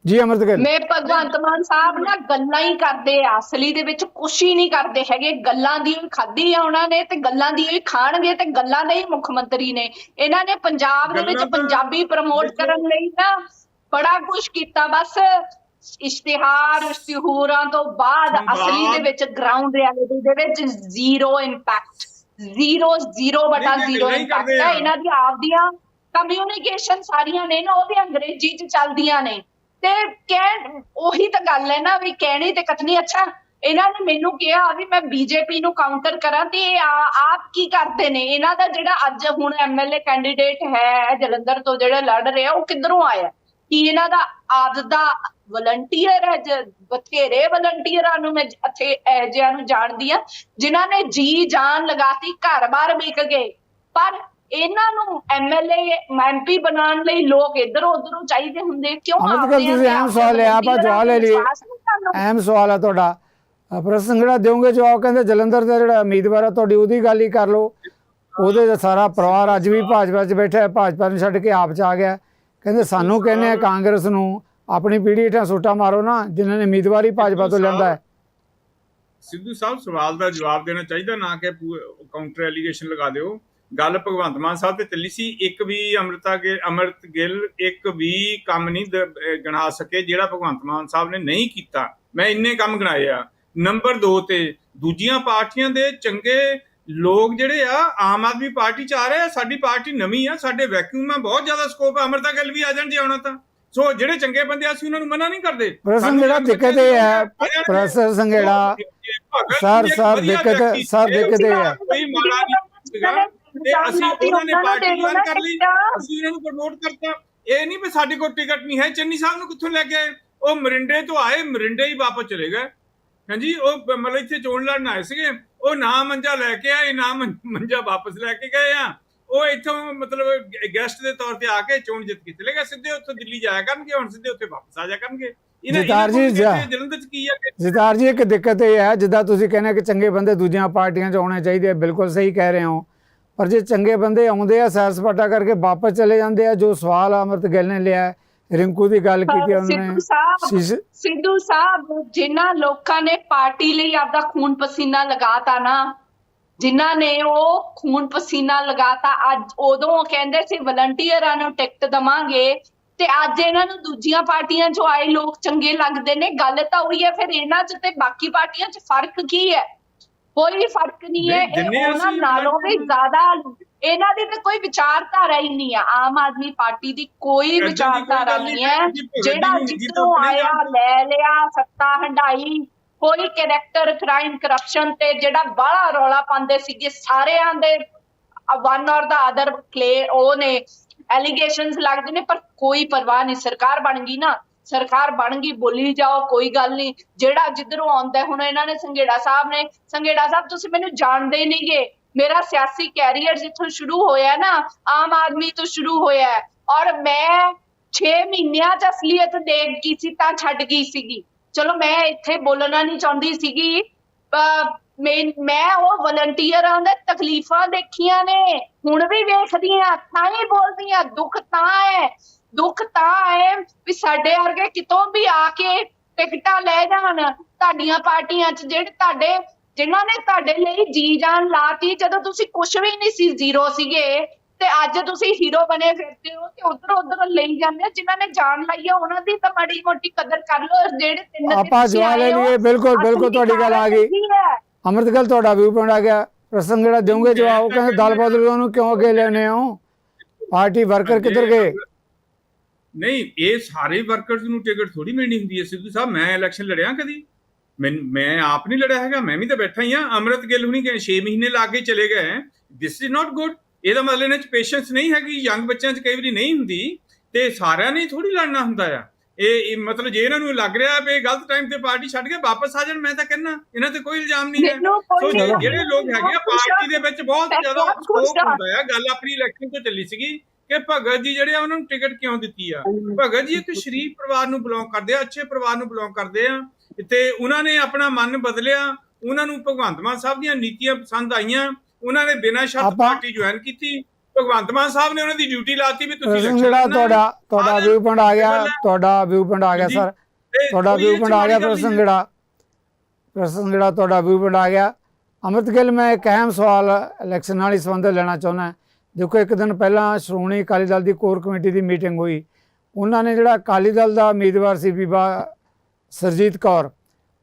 ਜੀ ਅਮਰਤ ਗਿੱਲ। ਮੈਂ ਭਗਵੰਤ ਮਾਨ ਸਾਹਿਬ ਨਾ ਗੱਲਾਂ ਹੀ ਕਰਦੇ ਆ ਅਸਲੀ ਦੇ ਵਿੱਚ ਕੁਝ ਹੀ ਨਹੀਂ ਕਰਦੇ ਹੈਗੇ। ਗੱਲਾਂ ਦੀ ਖਾਧੀ ਆ ਉਹਨਾਂ ਨੇ ਤੇ ਗੱਲਾਂ ਦੀ ਹੀ ਖਾਣਗੇ ਤੇ ਗੱਲਾਂ ਦੇ ਹੀ ਮੁੱਖ ਮੰਤਰੀ ਨੇ। ਇਹਨਾਂ ਨੇ ਪੰਜਾਬ ਦੇ ਵਿੱਚ ਪੰਜਾਬੀ ਪ੍ਰਮੋਟ ਕਰਨ ਲਈ ਨਾ ਬੜਾ ਕੁਝ ਕੀਤਾ ਬਸ ਇਸ਼ਤਿਹਾਰ ਇਸ਼ਤਿਹੂਰਾਂ ਤੋਂ ਬਾਅਦ। ਅਸਲੀ ਦੇ ਵਿੱਚ ਗਰਾਊਂਡ ਰਿਐਲਿਟੀ ਦੇ ਵਿੱਚ ਜ਼ੀਰੋ ਇੰਪੈਕਟ ਜ਼ੀਰੋ ਜ਼ੀਰੋ ਬਟਾ ਨਹੀਂ, ਜ਼ੀਰੋ ਨਹੀਂ ਇੰਪੈਕਟ ਕਰਦੇ ਹੈ। ਆ। ਇਹਨਾਂ ਦੀ ਆਪਦੀਆਂ ਕਮਿਊਨੀਕੇਸ਼ਨ ਸਾਰੀਆਂ ਨੇ ਨਾ ਉਹ ਵੀ ਅੰਗਰੇਜ਼ੀ ਚ ਚੱਲਦੀਆਂ ਨੇ। ਤੇ ਕਹਿ ਉਹੀ ਤਾਂ ਗੱਲ ਹੈ ਨਾ ਵੀ ਕਹਿਣੀ ਤੇ ਕਥਨੀ ਅੱਛਾ ਇਹਨਾਂ ਨੇ ਮੈਨੂੰ ਕਿਹਾ ਵੀ ਮੈਂ ਬੀਜੇਪੀ ਨੂੰ ਕਾਊਂਟਰ ਕਰਾਂ ਤੇ ਆਪ ਕੀ ਕਰਦੇ ਨੇ? ਇਹਨਾਂ ਦਾ ਜਿਹੜਾ ਅੱਜ ਹੁਣ ਐਮਐਲਏ ਕੈਂਡੀਡੇਟ ਹੈ ਜਲੰਧਰ ਤੋਂ ਜਿਹੜਾ ਲੜ ਰਿਹਾ ਉਹ ਕਿੱਧਰੋਂ ਆਇਆ? ਕੀ ਇਹਨਾਂ ਦਾ ਆਦ ਦਾ ਵਲੰਟੀਅਰ ਹੈ ਜ- ਬਥੇਰੇ ਵਲੰਟੀਅਰਾਂ ਨੂੰ ਮੈਂ ਇੱਥੇ ਇਹ ਜਿਹਿਆਂ ਨੂੰ ਜਾਣਦੀ ਆ ਜਿਨ੍ਹਾਂ ਨੇ ਜੀ ਜਾਨ ਲਗਾਤੀ ਘਰ-ਬਾਰ ਵਿਕ ਗਏ। ਪਰ ਇਹਨਾਂ ਨੂੰ ਐਮਐਲਏ ਐਮਪੀ ਬਣਾਉਣ ਲਈ ਲੋਕ ਇਧਰੋਂ ਉਧਰੋਂ ਚਾਹੀਦੇ ਹੁੰਦੇ ਕਿਉਂ ਗਿੱਲ, ਤੁਸੀਂ ਅਹਿਮ ਸਵਾਲ ਲਿਆ, ਆਪਾਂ ਜਵਾਬ ਲੈ ਕਰਨਾ। ਅਹਿਮ ਸਵਾਲ ਹੈ ਤੁਹਾਡਾ। ਅ, ਪ੍ਰੈਸ ਸੰਗੜਾ ਦਿਓਗੇ ਜਵਾਬ? ਕਹਿੰਦੇ ਜਲੰਧਰ ਦਾ ਜਿਹੜਾ ਉਮੀਦਵਾਰ ਆ ਤੁਹਾਡੀ ਉਹਦੀ ਗੱਲ ਹੀ ਕਰ ਲਓ। ਉਹਦੇ ਦਾ ਸਾਰਾ ਪਰਿਵਾਰ ਅੱਜ ਵੀ ਭਾਜਪਾ 'ਚ ਬੈਠਾ ਹੈ ਭਾਜਪਾ ਨੂੰ ਛੱਡ ਕੇ ਆਪ 'ਚ ਆ ਗਿਆ। ਕਹਿੰਦੇ ਸਾਨੂੰ ਕਹਿੰਦੇ ਆ ਕਾਂਗਰਸ ਨੂੰ ਆਪਣੀ ਪੀੜ੍ਹੀ ਹੇਠਾਂ ਸੋਟਾ ਮਾਰੋ ਨਾ ਜਿਨ੍ਹਾਂ ਨੇ ਉਮੀਦਵਾਰੀ ਭਾਜਪਾ ਤੋਂ ਲੈਂਦਾ ਹੈ। ਸਿੱਧੂ ਸਾਹਿਬ ਸਵਾਲ ਦਾ ਜਵਾਬ ਦੇਣਾ ਚਾਹੀਦਾ ਨਾ ਕਿ ਕਾਊਂਟਰ ਐਲੀਗੇਸ਼ਨ ਲਗਾ ਦਿਓ। ਗੱਲ ਭਗਵੰਤ ਮਾਨ ਸਾਹਿਬ ਤੇ ਚੱਲੀ ਸੀ ਇੱਕ ਵੀ ਅਮਰਤਾ ਗਿੱਲ ਅਮਰਤ ਗਿੱਲ ਇੱਕ ਵੀ ਕੰਮ ਨਹੀਂ ਗਿਣਾ ਸਕੇ ਜਿਹੜਾ ਭਗਵੰਤ ਮਾਨ ਸਾਹਿਬ ਨੇ ਨਹੀਂ ਕੀਤਾ। ਮੈਂ ਇੰਨੇ ਕੰਮ ਗਿਣਾਏ ਆ। ਨੰਬਰ 2 ਤੇ ਦੂਜੀਆਂ ਪਾਰਟੀਆਂ ਦੇ ਚੰਗੇ ਲੋਕ ਜਿਹੜੇ ਆ ਆਮ ਆਦਮੀ ਪਾਰਟੀ ਚ ਆ ਰਹੇ ਆ ਸਾਡੀ ਪਾਰਟੀ ਨਵੀਂ ਆ ਸਾਡੇ ਵੈਕਿਊਮ ਆ ਬਹੁਤ ਜ਼ਿਆਦਾ ਸਕੋਪ ਆ ਅਮਰਤਾ ਗਿੱਲ ਵੀ ਆ ਜਾਣ ਜੇ ਆਉਣਾ ਤਾਂ। ਸੋ ਜਿਹੜੇ ਚੰਗੇ ਬੰਦੇ ਆ ਅਸੀਂ ਉਹਨਾਂ ਨੂੰ ਮਨਾ ਨਹੀਂ ਕਰਦੇ। ਪ੍ਰੈਸ ਸਾਨੂੰ ਸੰਗੜਾ ਕੰਮ ਦਿੱਕਤ ਇਹ ਹੈ ਪ੍ਰੈਸ ਸੰਗੜਾ ਸਰ ਸਰ ਦਿੱਕਤ ਸਰ ਦਿੱਕਤ ਇਹ ਹੈ। ਕੋਈ ਮਾੜਾ ਨਹੀਂ ਸੀਗਾ। ਤੇ ਅਸੀਂ ਉਹਨਾਂ ਨੇ ਪਾਰਟੀ ਬੰਦ ਕਰ ਲਈ। ਅਸੀਂ ਉਹਨਾਂ ਨੂੰ ਪ੍ਰਮੋਟ ਕਰਤਾ। ਇਹ ਨਹੀਂ ਵੀ ਸਾਡੇ ਕੋਲ ਟਿਕਟ ਨਹੀਂ ਹੈ। ਚੰਨੀ ਸਾਹਿਬ ਨੂੰ ਕਿੱਥੋਂ ਲੈ ਕੇ ਆਏ? ਉਹ ਮਰਿੰਡੇ ਤੋਂ ਆਏ ਮਰਿੰਡੇ ਹੀ ਵਾਪਸ ਚਲੇ ਗਏ। ਹਾਂਜੀ ਉਹ ਬ- ਮਤਲਬ ਇੱਥੇ ਚੋਣ ਲੜਨ ਆਏ ਸੀਗੇ। ਉਹ ਨਾ ਮੰਜਾ ਲੈ ਕੇ ਆਏ ਨਾ ਮੰ- ਮੰਜਾ ਵਾਪਸ ਲੈ ਕੇ ਗਏ ਆ। ਉਹ ਇੱਥੋਂ ਮਤਲਬ ਗੈਸਟ ਦੇ ਤੌਰ ਤੇ ਆ ਕੇ ਚੋਣ ਜਿੱਤ ਕੇ ਚਲੇ ਗਏ ਸਿੱਧੇ ਉੱਥੋਂ ਦਿੱਲੀ ਜਾਇਆ ਕਰਨਗੇ ਹੁਣ ਸਿੱਧੇ ਉੱਥੇ ਵਾਪਸ ਆ ਜਾਇਆ ਕਰਨਗੇ। ਜਗਤਾਰ ਜੀ, ਇਹਨਾਂ ਕੋਲ ਜਾ- ਜਲੰਧਰ ਚ ਕੀ ਆ ਕਿ ਜਿਤਾਰ ਜੀ ਇੱਕ ਦਿੱਕਤ ਇਹ ਹੈ ਜਿੱਦਾਂ ਤੁਸੀਂ ਕਹਿੰਦੇ ਕਿ ਚੰਗੇ ਬੰਦੇ ਦੂਜੀਆਂ ਪਾਰਟੀਆਂ 'ਚ ਆਉਣੇ ਚਾਹੀਦੇ ਆ ਬਿਲਕੁਲ ਸਹੀ ਕਹਿ ਰਹੇ ਹੋ। ਪਰ ਜੇ ਚੰਗੇ ਬੰਦੇ ਆਉਂਦੇ ਆ ਸੈਰ ਸਪਾਟਾ ਕਰਕੇ ਵਾਪਸ ਚਲੇ ਜਾਂਦੇ ਆ ਜੋ ਸਵਾਲ ਅਮਰਤ ਗਿੱਲ ਨੇ ਲਿਆ ਹੈ, ਰਿੰਕੂ ਦੀ ਗੱਲ ਕੀਤੀ ਉਹਨਾਂ ਸਿੱਧੂ ਸਾਹਿਬ ਜਿਨ੍ਹਾਂ ਲੋਕਾਂ ਨੇ ਪਾਰਟੀ ਲਈ ਆਪਦਾ ਖੂਨ ਪਸੀਨਾ ਲਗਾਤਾ ਨਾ ਜਿਨ੍ਹਾਂ ਨੇ ਉਹ ਖੂਨ ਪਸੀਨਾ ਲਗਾਤਾ ਅੱਜ ਉਦੋਂ ਉਹ ਕਹਿੰਦੇ ਸੀ ਵਲੰਟੀਅਰਾਂ ਨੂੰ ਟਿਕਟ ਦਵਾਂਗੇ। ਤੇ ਅੱਜ ਇਹਨਾਂ ਨੂੰ ਦੂਜੀਆਂ ਪਾਰਟੀਆਂ 'ਚੋਂ ਆਏ ਲੋਕ ਚੰਗੇ ਲੱਗਦੇ ਨੇ। ਗੱਲ ਤਾਂ ਉਹੀ ਹੈ ਫਿਰ ਇਹਨਾਂ 'ਚ ਤੇ ਬਾਕੀ ਪਾਰਟੀਆਂ 'ਚ ਫ਼ਰਕ ਕੀ ਹੈ? ਕੋਈ ਫ਼ਰਕ ਨਹੀਂ ਹੈ। ਨਹੀਂ, ਜਿੰਨੇ ਇਹ ਉਹਨਾਂ ਅਸੀਂ ਨਾਲੋਂ ਵੀ ਜ਼ਿਆਦਾ ਇਹਨਾਂ ਦੀ ਤਾਂ ਕੋਈ ਵਿਚਾਰਧਾਰਾ ਹੀ ਨਹੀਂ ਆ। ਆਮ ਆਦਮੀ ਪਾਰਟੀ ਦੀ ਕੋਈ ਵਿਚਾਰਧਾਰਾ ਨਹੀਂ ਹੈ ਜਿਹੜਾ ਜੀ, ਜੀ ਜਿੱਦੋਂ ਤੋਂ ਆਪਣੇ ਆਇਆ ਲੈ ਲਿਆ ਸੱਤਾ ਹੰਡਾਈ ਕੋਈ ਕੈਰੈਕਟਰ ਕ੍ਰਾਈਮ ਕਰਪਸ਼ਨ ਤੇ ਜਿਹੜਾ ਬਾਹਲਾ ਰੌਲਾ ਪਾਉਂਦੇ ਸੀਗੇ, ਸਾਰਿਆਂ ਦੇ ਵਨ ਔਰ ਦਾ ਅਦਰ ਕਲੇ ਉਹ ਨੇ ਐਲੀਗੇਸ਼ਨਸ ਲੱਗਦੇ ਨੇ, ਪਰ ਕੋਈ ਪਰਵਾਹ ਨਹੀਂ, ਸਰਕਾਰ ਬਣ ਗਈ ਨਾ, ਸਰਕਾਰ ਬਣ ਗਈ, ਬੋਲੀ ਜਾਓ, ਕੋਈ ਗੱਲ ਨਹੀਂ। ਜਿਹੜਾ ਜਿੱਧਰੋਂ ਆਉਂਦਾ ਹੁਣ ਇਹਨਾਂ ਨੇ ਸੰਘੇੜਾ ਸਾਹਿਬ ਨੇ, ਸੰਘੇੜਾ ਸਾਹਿਬ, ਤੁਸੀਂ ਮੈਨੂੰ ਜਾਣਦੇ ਨਹੀਂਗੇ। ਮੇਰਾ ਸਿਆਸੀ ਕੈਰੀਅਰ ਜਿੱਥੋਂ ਸ਼ੁਰੂ ਹੋਇਆ ਨਾ, ਆਮ ਆਦਮੀ ਤੋਂ ਸ਼ੁਰੂ ਹੋਇਆ ਔਰ ਮੈਂ 6 ਮਹੀਨਿਆਂ ਚ ਅਸਲੀਅਤ ਦੇਖ ਗਈ ਸੀ, ਤਾਂ ਛੱਡ ਗਈ ਸੀਗੀ। ਚਲੋ ਮੈਂ ਇੱਥੇ ਬੋਲਣਾ ਨਹੀਂ ਚਾਹੁੰਦੀ ਸੀਗੀ ਮੈਂ ਮੈਂ ਉਹ ਵਲੰਟੀਅਰਾਂ ਦੇ ਤਕਲੀਫਾਂ ਦੇਖੀਆਂ ਨੇ। ਹੁਣ ਵੀ ਵੇਖਦੀ ਆ ਤਾਂ ਹੀ ਬੋਲਦੀ ਆ ਦੁੱਖ ਤਾਂ ਹੈ, ਦੁੱਖ ਤਾਂ ਹੈ ਵੀ ਸਾਡੇ ਵਰਗੇ ਕਿਤੋਂ ਵੀ ਆ ਕੇ ਟਿਕਟਾਂ ਲੈ ਜਾਣ। ਤੁਹਾਡੀਆਂ ਪਾਰਟੀਆਂ 'ਚ ਜਿਹੜੇ ਤੁਹਾਡੇ, ਜਿਨ੍ਹਾਂ ਨੇ ਤੁਹਾਡੇ ਲਈ ਜੀ ਜਾਨ ਲਾਤੀ, ਜਦੋਂ ਤੁਸੀਂ ਕੁਝ ਵੀ ਨਹੀਂ ਸੀ, ਜ਼ੀਰੋ ਸੀਗੇ ਤੇ ਅੱਜ ਤੁਸੀਂ ਹੀਰੋ ਬਣੇ ਫਿਰਦੇ ਹੋ ਤੇ ਉਧਰ ਉਧਰ ਲਈ ਜਾਂਦੇ ਹੋ। ਜਿਨ੍ਹਾਂ ਨੇ ਜਾਨ ਲਾਈ ਹੈ ਉਹਨਾਂ ਦੀ ਤਾਂ ਮਾੜੀ ਮੋਟੀ ਕਦਰ ਕਰ ਲਓ। ਜਿਹੜੇ ਤਿੰਨ ਦਿਨ ਆਪਾਂ ਹੋ, ਲਈਏ। ਬਿਲਕੁਲ ਬਿਲਕੁਲ ਤੁਹਾਡੀ ਗੱਲ ਆ ਗਈ? ਅਮਰਤ ਗਿੱਲ ਤੁਹਾਡਾ ਵਿਊ ਪੁਆਇੰਟ ਆ ਗਿਆ। ਪ੍ਰਸੰਗ ਜਿਹੜਾ ਦਿਓਗੇ ਜਵਾਬ ਉਹ ਕਹਿੰਦੇ ਦਲ ਬਦਲ ਉਹਨੂੰ ਕਿਉਂ ਅੱਗੇ ਲੈਣੇ ਹੋ? ਪਾਰਟੀ ਵਰਕਰ ਕਿੱਧਰ ਗਏ? ਨਹੀਂ ਇਹ ਸਾਰੇ ਵਰਕਰਸ ਨੂੰ ਟਿਕਟ ਥੋੜੀ ਮਿਲਣੀ ਹੁੰਦੀ ਹੈ ਸਿੱਧੂ ਸਾਹਿਬ। ਮੈਂ ਇਲੈਕਸ਼ਨ ਲੜਿਆ ਕਦੀ? ਮੈਂ ਮੈਂ ਆਪ ਨਹੀਂ ਲੜਿਆ ਹੈਗਾ ਮੈਂ ਵੀ ਤਾਂ ਬੈਠਾ ਹੀ ਆ ਅਮਰਤ ਗਿੱਲ ਹੁਣੀ ਗਏ 6 ਮਹੀਨੇ ਲਾ ਕੇ ਚਲੇ ਗਏ। ਦਿਸ ਇਜ਼ ਨਾਟ ਗੁੱਡ ਇਹਦਾ ਮਤਲਬ ਇਹਨਾਂ 'ਚ ਪੇਸ਼ੈਂਸ ਨਹੀਂ ਹੈਗੀ ਯੰਗ ਬੱਚਿਆਂ 'ਚ ਕਈ ਵਾਰੀ ਨਹੀਂ ਹੁੰਦੀ ਤੇ ਸਾਰਿਆਂ ਨੇ ਥੋੜੀ ਲੜਨਾ ਹੁੰਦਾ ਆ। ਇਹ ਮਤਲਬ ਜੇ ਇਹਨਾਂ ਨੂੰ ਲੱਗ ਰਿਹਾ ਵੀ ਗਲਤ ਟਾਈਮ ਤੇ ਪਾਰਟੀ ਛੱਡ ਕੇ ਵਾਪਸ ਆ ਜਾਣ ਮੈਂ ਤਾਂ ਕਹਿੰਨਾ ਇਹਨਾਂ ਤੇ ਕੋਈ ਇਲਜ਼ਾਮ ਨਹੀਂ ਹੈ। ਸੋ ਜਿਹੜੇ ਲੋਕ ਹੈਗੇ ਆ ਪਾਰਟੀ ਦੇ ਵਿੱਚ ਬਹੁਤ ਜ਼ਿਆਦਾ ਸਕੋਪ। ਹੁੰਦਾ ਆ। ਗੱਲ ਆਪਣੀ ਇਲੈਕਸ਼ਨ ਤੋਂ ਚੱਲੀ ਸੀਗੀ ਕਿ ਭਗਤ ਜੀ ਜਿਹੜੇ ਆ ਉਹਨਾਂ ਨੂੰ ਟਿਕਟ ਕਿਉਂ ਦਿੱਤੀ ਆ? ਭਗਤ ਜੀ ਇੱਕ ਸ਼ਰੀਫ ਪਰਿਵਾਰ ਨੂੰ ਬਿਲੋਂਗ ਕਰਦੇ ਆ ਅੱਛੇ ਪਰਿਵਾਰ ਨੂੰ ਬਿਲੋਂਗ ਕਰਦੇ ਆ ਤੇ ਉਹਨਾਂ ਨੇ ਆਪਣਾ ਮਨ ਬਦਲਿਆ। ਉਹਨਾਂ ਨੂੰ ਭਗਵੰਤ ਮਾਨ ਸਾਹਿਬ ਦੀਆਂ ਨੀਤੀਆਂ ਪਸੰਦ ਆਈਆਂ। ਉਹਨਾਂ ਨੇ ਬਿਨਾਂ ਸ਼ਰਤ ਆਪਾਂ- ਪਾਰਟੀ ਜੁਆਇਨ ਕੀਤੀ। ਭਗਵੰਤ ਮਾਨ ਸਾਹਿਬ ਨੇ ਉਹਨਾਂ ਦੀ ਡਿਊਟੀ ਲਾਤੀ ਵੀ ਤੁਸੀਂ election ਜਿਹੜਾ ਲੜਨਾ ਹੈ। ਤੁਹਾਡਾ ਤੁਹਾਡਾ ਆਹ ਵਿਊ ਪੁਆਇੰਟ ਆ ਗਿਆ। ਤੁਹਾਡਾ ਵਿਊ ਪੁਆਇੰਟ ਆ ਗਿਆ ਜੀ। ਸਰ। ਤੇ ਤੁਹਾਡਾ ਕੋਈ ਵਿਊ ਪੁਆਇੰਟ ਆ ਗਿਆ ਪ੍ਰਸ਼ਨ ਨਹੀਂ ਜਿਹੜਾ ਪ੍ਰਸ਼ਨ ਜਿਹੜਾ ਤੁਹਾਡਾ ਵਿਊ ਪੁਆਇੰਟ ਆ ਗਿਆ। ਅਮਰਤ ਗਿੱਲ ਮੈਂ ਇੱਕ ਅਹਿਮ ਸਵਾਲ ਇਲੈਕਸ਼ਨ ਨਾਲ ਹੀ ਸੰਬੰਧ ਲੈਣਾ ਚਾਹੁੰਦਾ ਦੇਖੋ ਇੱਕ ਦਿਨ ਪਹਿਲਾਂ ਸ਼੍ਰੋਮਣੀ ਅਕਾਲੀ ਦਲ ਦੀ ਕੋਰ ਕਮੇਟੀ ਦੀ ਮੀਟਿੰਗ ਹੋਈ। ਉਹਨਾਂ ਨੇ ਜਿਹੜਾ ਅਕਾਲੀ ਦਲ ਦਾ ਉਮੀਦਵਾਰ ਸੀ ਬੀਬਾ ਸਰਜੀਤ ਕੌਰ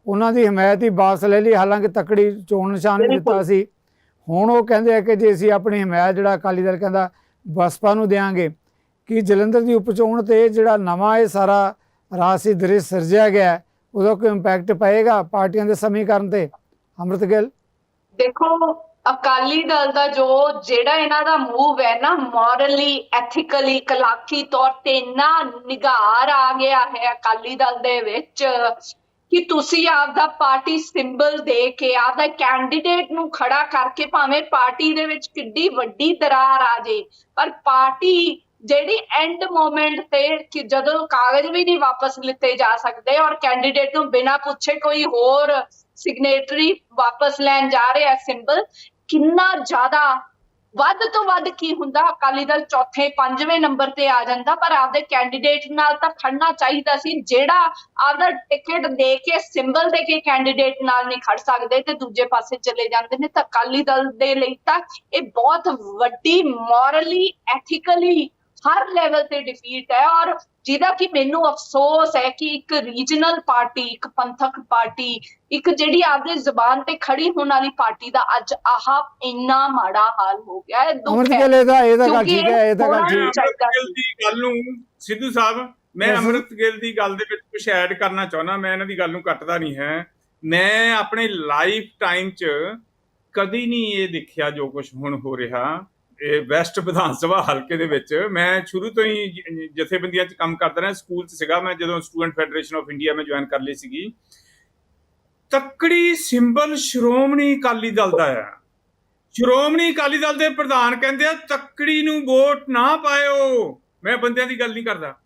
ਉਹਨਾਂ ਦੀ ਹਮਾਇਤ ਹੀ ਵਾਪਸ ਲੈ ਲਈ। ਹਾਲਾਂਕਿ ਤਕੜੀ ਚੋਣ ਨਿਸ਼ਾਨ ਵੀ ਦਿੱਤਾ ਸੀ। ਹੁਣ ਉਹ ਕਹਿੰਦੇ ਆ ਕਿ ਜੇ ਅਸੀਂ ਆਪਣੀ ਹਮਾਇਤ ਜਿਹੜਾ ਅਕਾਲੀ ਦਲ ਕਹਿੰਦਾ ਬਸਪਾ ਨੂੰ ਦੇਾਂਗੇ ਕਿ ਜਲੰਧਰ ਦੀ ਉਪਚੋਣ ਤੇ ਜਿਹੜਾ ਨਵਾਂ ਇਹ ਸਾਰਾ ਰਾਜਸੀ ਦ੍ਰਿਸ਼ ਸਿਰਜਿਆ ਗਿਆ, ਉਹਦਾ ਕੋਈ ਇੰਪੈਕਟ ਪਏਗਾ ਪਾਰਟੀਆਂ ਦੇ ਸਮੀਕਰਨ ਤੇ? ਅੰਮ੍ਰਿਤ ਗਿੱਲ? ਦੇਖੋ, ਅਕਾਲੀ ਦਲ ਦਾ ਜੋ ਜਿਹੜਾ ਇਹਨਾਂ ਦਾ ਮੂਵ ਹੈ ਨਾ ਮੋਰਲੀ ਐਥੀਕਲੀ ਕਲਾਕੀ ਤੌਰ ਤੇ ਇੰਨਾ ਨਿਗਾਰ ਆ ਗਿਆ ਹੈ ਅਕਾਲੀ ਦਲ ਦੇ ਵਿੱਚ ਕਿ ਤੁਸੀਂ ਆਪਦਾ ਪਾਰਟੀ ਸਿੰਬਲ ਦੇ ਕੇ ਆਪਦਾ ਕੈਂਡੀਡੇਟ ਨੂੰ ਖੜਾ ਕਰਕੇ ਭਾਵੇਂ ਪਾਰਟੀ ਦੇ ਵਿੱਚ ਕਿੱਡੀ ਵੱਡੀ ਦਰਾਰ ਆ ਜੇ, ਪਰ ਪਾਰਟੀ ਜਿਹੜੀ ਐਂਡ ਮੋਮੈਂਟ ਤੇ ਕਿ ਜਦੋਂ ਕਾਗਜ਼ ਵੀ ਨਹੀਂ ਵਾਪਸ ਲਿੱਤੇ ਜਾ ਸਕਦੇ ਔਰ ਕੈਂਡੀਡੇਟ ਨੂੰ ਬਿਨਾਂ ਪੁੱਛੇ ਕੋਈ ਹੋਰ ਸਿਗਨੇਟਰੀ ਵਾਪਸ ਲੈਣ ਜਾ ਰਿਹਾ ਸਿੰਬਲ, ਕਿੰਨਾ ਜ਼ਿਆਦਾ ਵੱਧ ਤੋਂ ਵੱਧ ਕੀ ਹੁੰਦਾ? ਅਕਾਲੀ ਦਲ ਚੌਥੇ, ਪੰਜਵੇਂ ਨੰਬਰ ਤੇ ਆ ਜਾਂਦਾ, ਪਰ ਆਪਦੇ ਕੈਂਡੀਡੇਟ ਨਾਲ ਤਾਂ ਖੜਨਾ ਚਾਹੀਦਾ ਸੀ। ਜਿਹੜਾ ਆਪਦਾ ਟਿਕਟ ਦੇ ਕੇ ਸਿੰਬਲ ਦੇ ਕੇ ਕੈਂਡੀਡੇਟ ਨਾਲ ਨਹੀਂ ਖੜ ਸਕਦੇ ਤੇ ਦੂਜੇ ਪਾਸੇ ਚਲੇ ਜਾਂਦੇ ਨੇ, ਤਾਂ ਅਕਾਲੀ ਦਲ ਦੇ ਲਈ ਤਾਂ ਇਹ ਬਹੁਤ ਵੱਡੀ ਮੋਰਲੀ ਐਥੀਕਲੀ ਹਰ ਲੈਵਲ ਤੇ ਡਿਫੀਟ ਹੈ ਔਰ ਜਿਹਦਾ ਕਿ ਮੈਨੂੰ ਅਫਸੋਸ ਹੈ ਕਿ ਇੱਕ ਰੀਜਨਲ ਪਾਰਟੀ ਇੱਕ ਪੰਥਕ ਪਾਰਟੀ ਇੱਕ ਜਿਹੜੀ ਆਪਦੇ ਜ਼ੁਬਾਨ ਤੇ ਖੜੀ ਹੋਣ ਵਾਲੀ ਪਾਰਟੀ ਦਾ ਅੱਜ ਆਹ ਇੰਨਾ ਮਾੜਾ ਹਾਲ ਹੋ ਗਿਆ ਹੈ ਦੁੱਖ ਹੈ। ਇਹਦਾ ਇਹ ਤਾਂ ਗੱਲ ਠੀਕ ਹੈ ਇਹ ਤਾਂ ਗੱਲ ਠੀਕ ਮੈਂ ਹੈ। ਗਿੱਲ ਨੂੰ ਸਿੱਧੂ ਸਾਹਿਬ ਮੈਂ। ਅੰਮ੍ਰਿਤ ਗਿੱਲ ਦੀ ਗੱਲ ਦੇ ਵਿੱਚ ਕੁਝ ਐਡ ਕਰਨਾ ਚਾਹੁੰਦਾ ਮੈਂ ਇਹਨਾਂ ਦੀ ਗੱਲ ਨੂੰ ਕੱਟਦਾ ਨਹੀਂ ਹੈ। ਮੈਂ ਆਪਣੇ ਲਾਈਫ ਟਾਈਮ 'ਚ ਕਦੀ ਨਹੀਂ ਇਹ ਦੇਖਿਆ ਜੋ ਕੁਝ ਹੁਣ ਹੋ ਰਿਹਾ। ਇਹ ਵੈਸਟ ਵਿਧਾਨ ਸਭਾ ਹਲਕੇ ਦੇ ਵਿੱਚ ਮੈਂ ਸ਼ੁਰੂ ਤੋਂ ਹੀ ਜਥੇਬੰਦੀਆਂ 'ਚ ਕੰਮ ਕਰਦਾ ਰਿਹਾ, ਸਕੂਲ 'ਚ ਸੀਗਾ। ਮੈਂ ਜਦੋਂ ਸਟੂਡੈਂਟ ਫੈਡਰੇਸ਼ਨ ਆਫ ਇੰਡੀਆ ਮੈਂ ਜੁਆਇਨ ਕਰ ਲਈ ਸੀਗੀ। ਤੱਕੜੀ ਸਿੰਬਲ ਸ਼੍ਰੋਮਣੀ ਅਕਾਲੀ ਦਲ ਦਾ ਆ ਸ਼੍ਰੋਮਣੀ ਅਕਾਲੀ ਦਲ ਦੇ ਪ੍ਰਧਾਨ ਕਹਿੰਦੇ ਆ, ਤੱਕੜੀ ਨੂੰ ਵੋਟ ਨਾ ਪਾਇਓ। ਮੈਂ ਬੰਦਿਆਂ ਦੀ ਗੱਲ ਨਹੀਂ ਕਰਦਾ।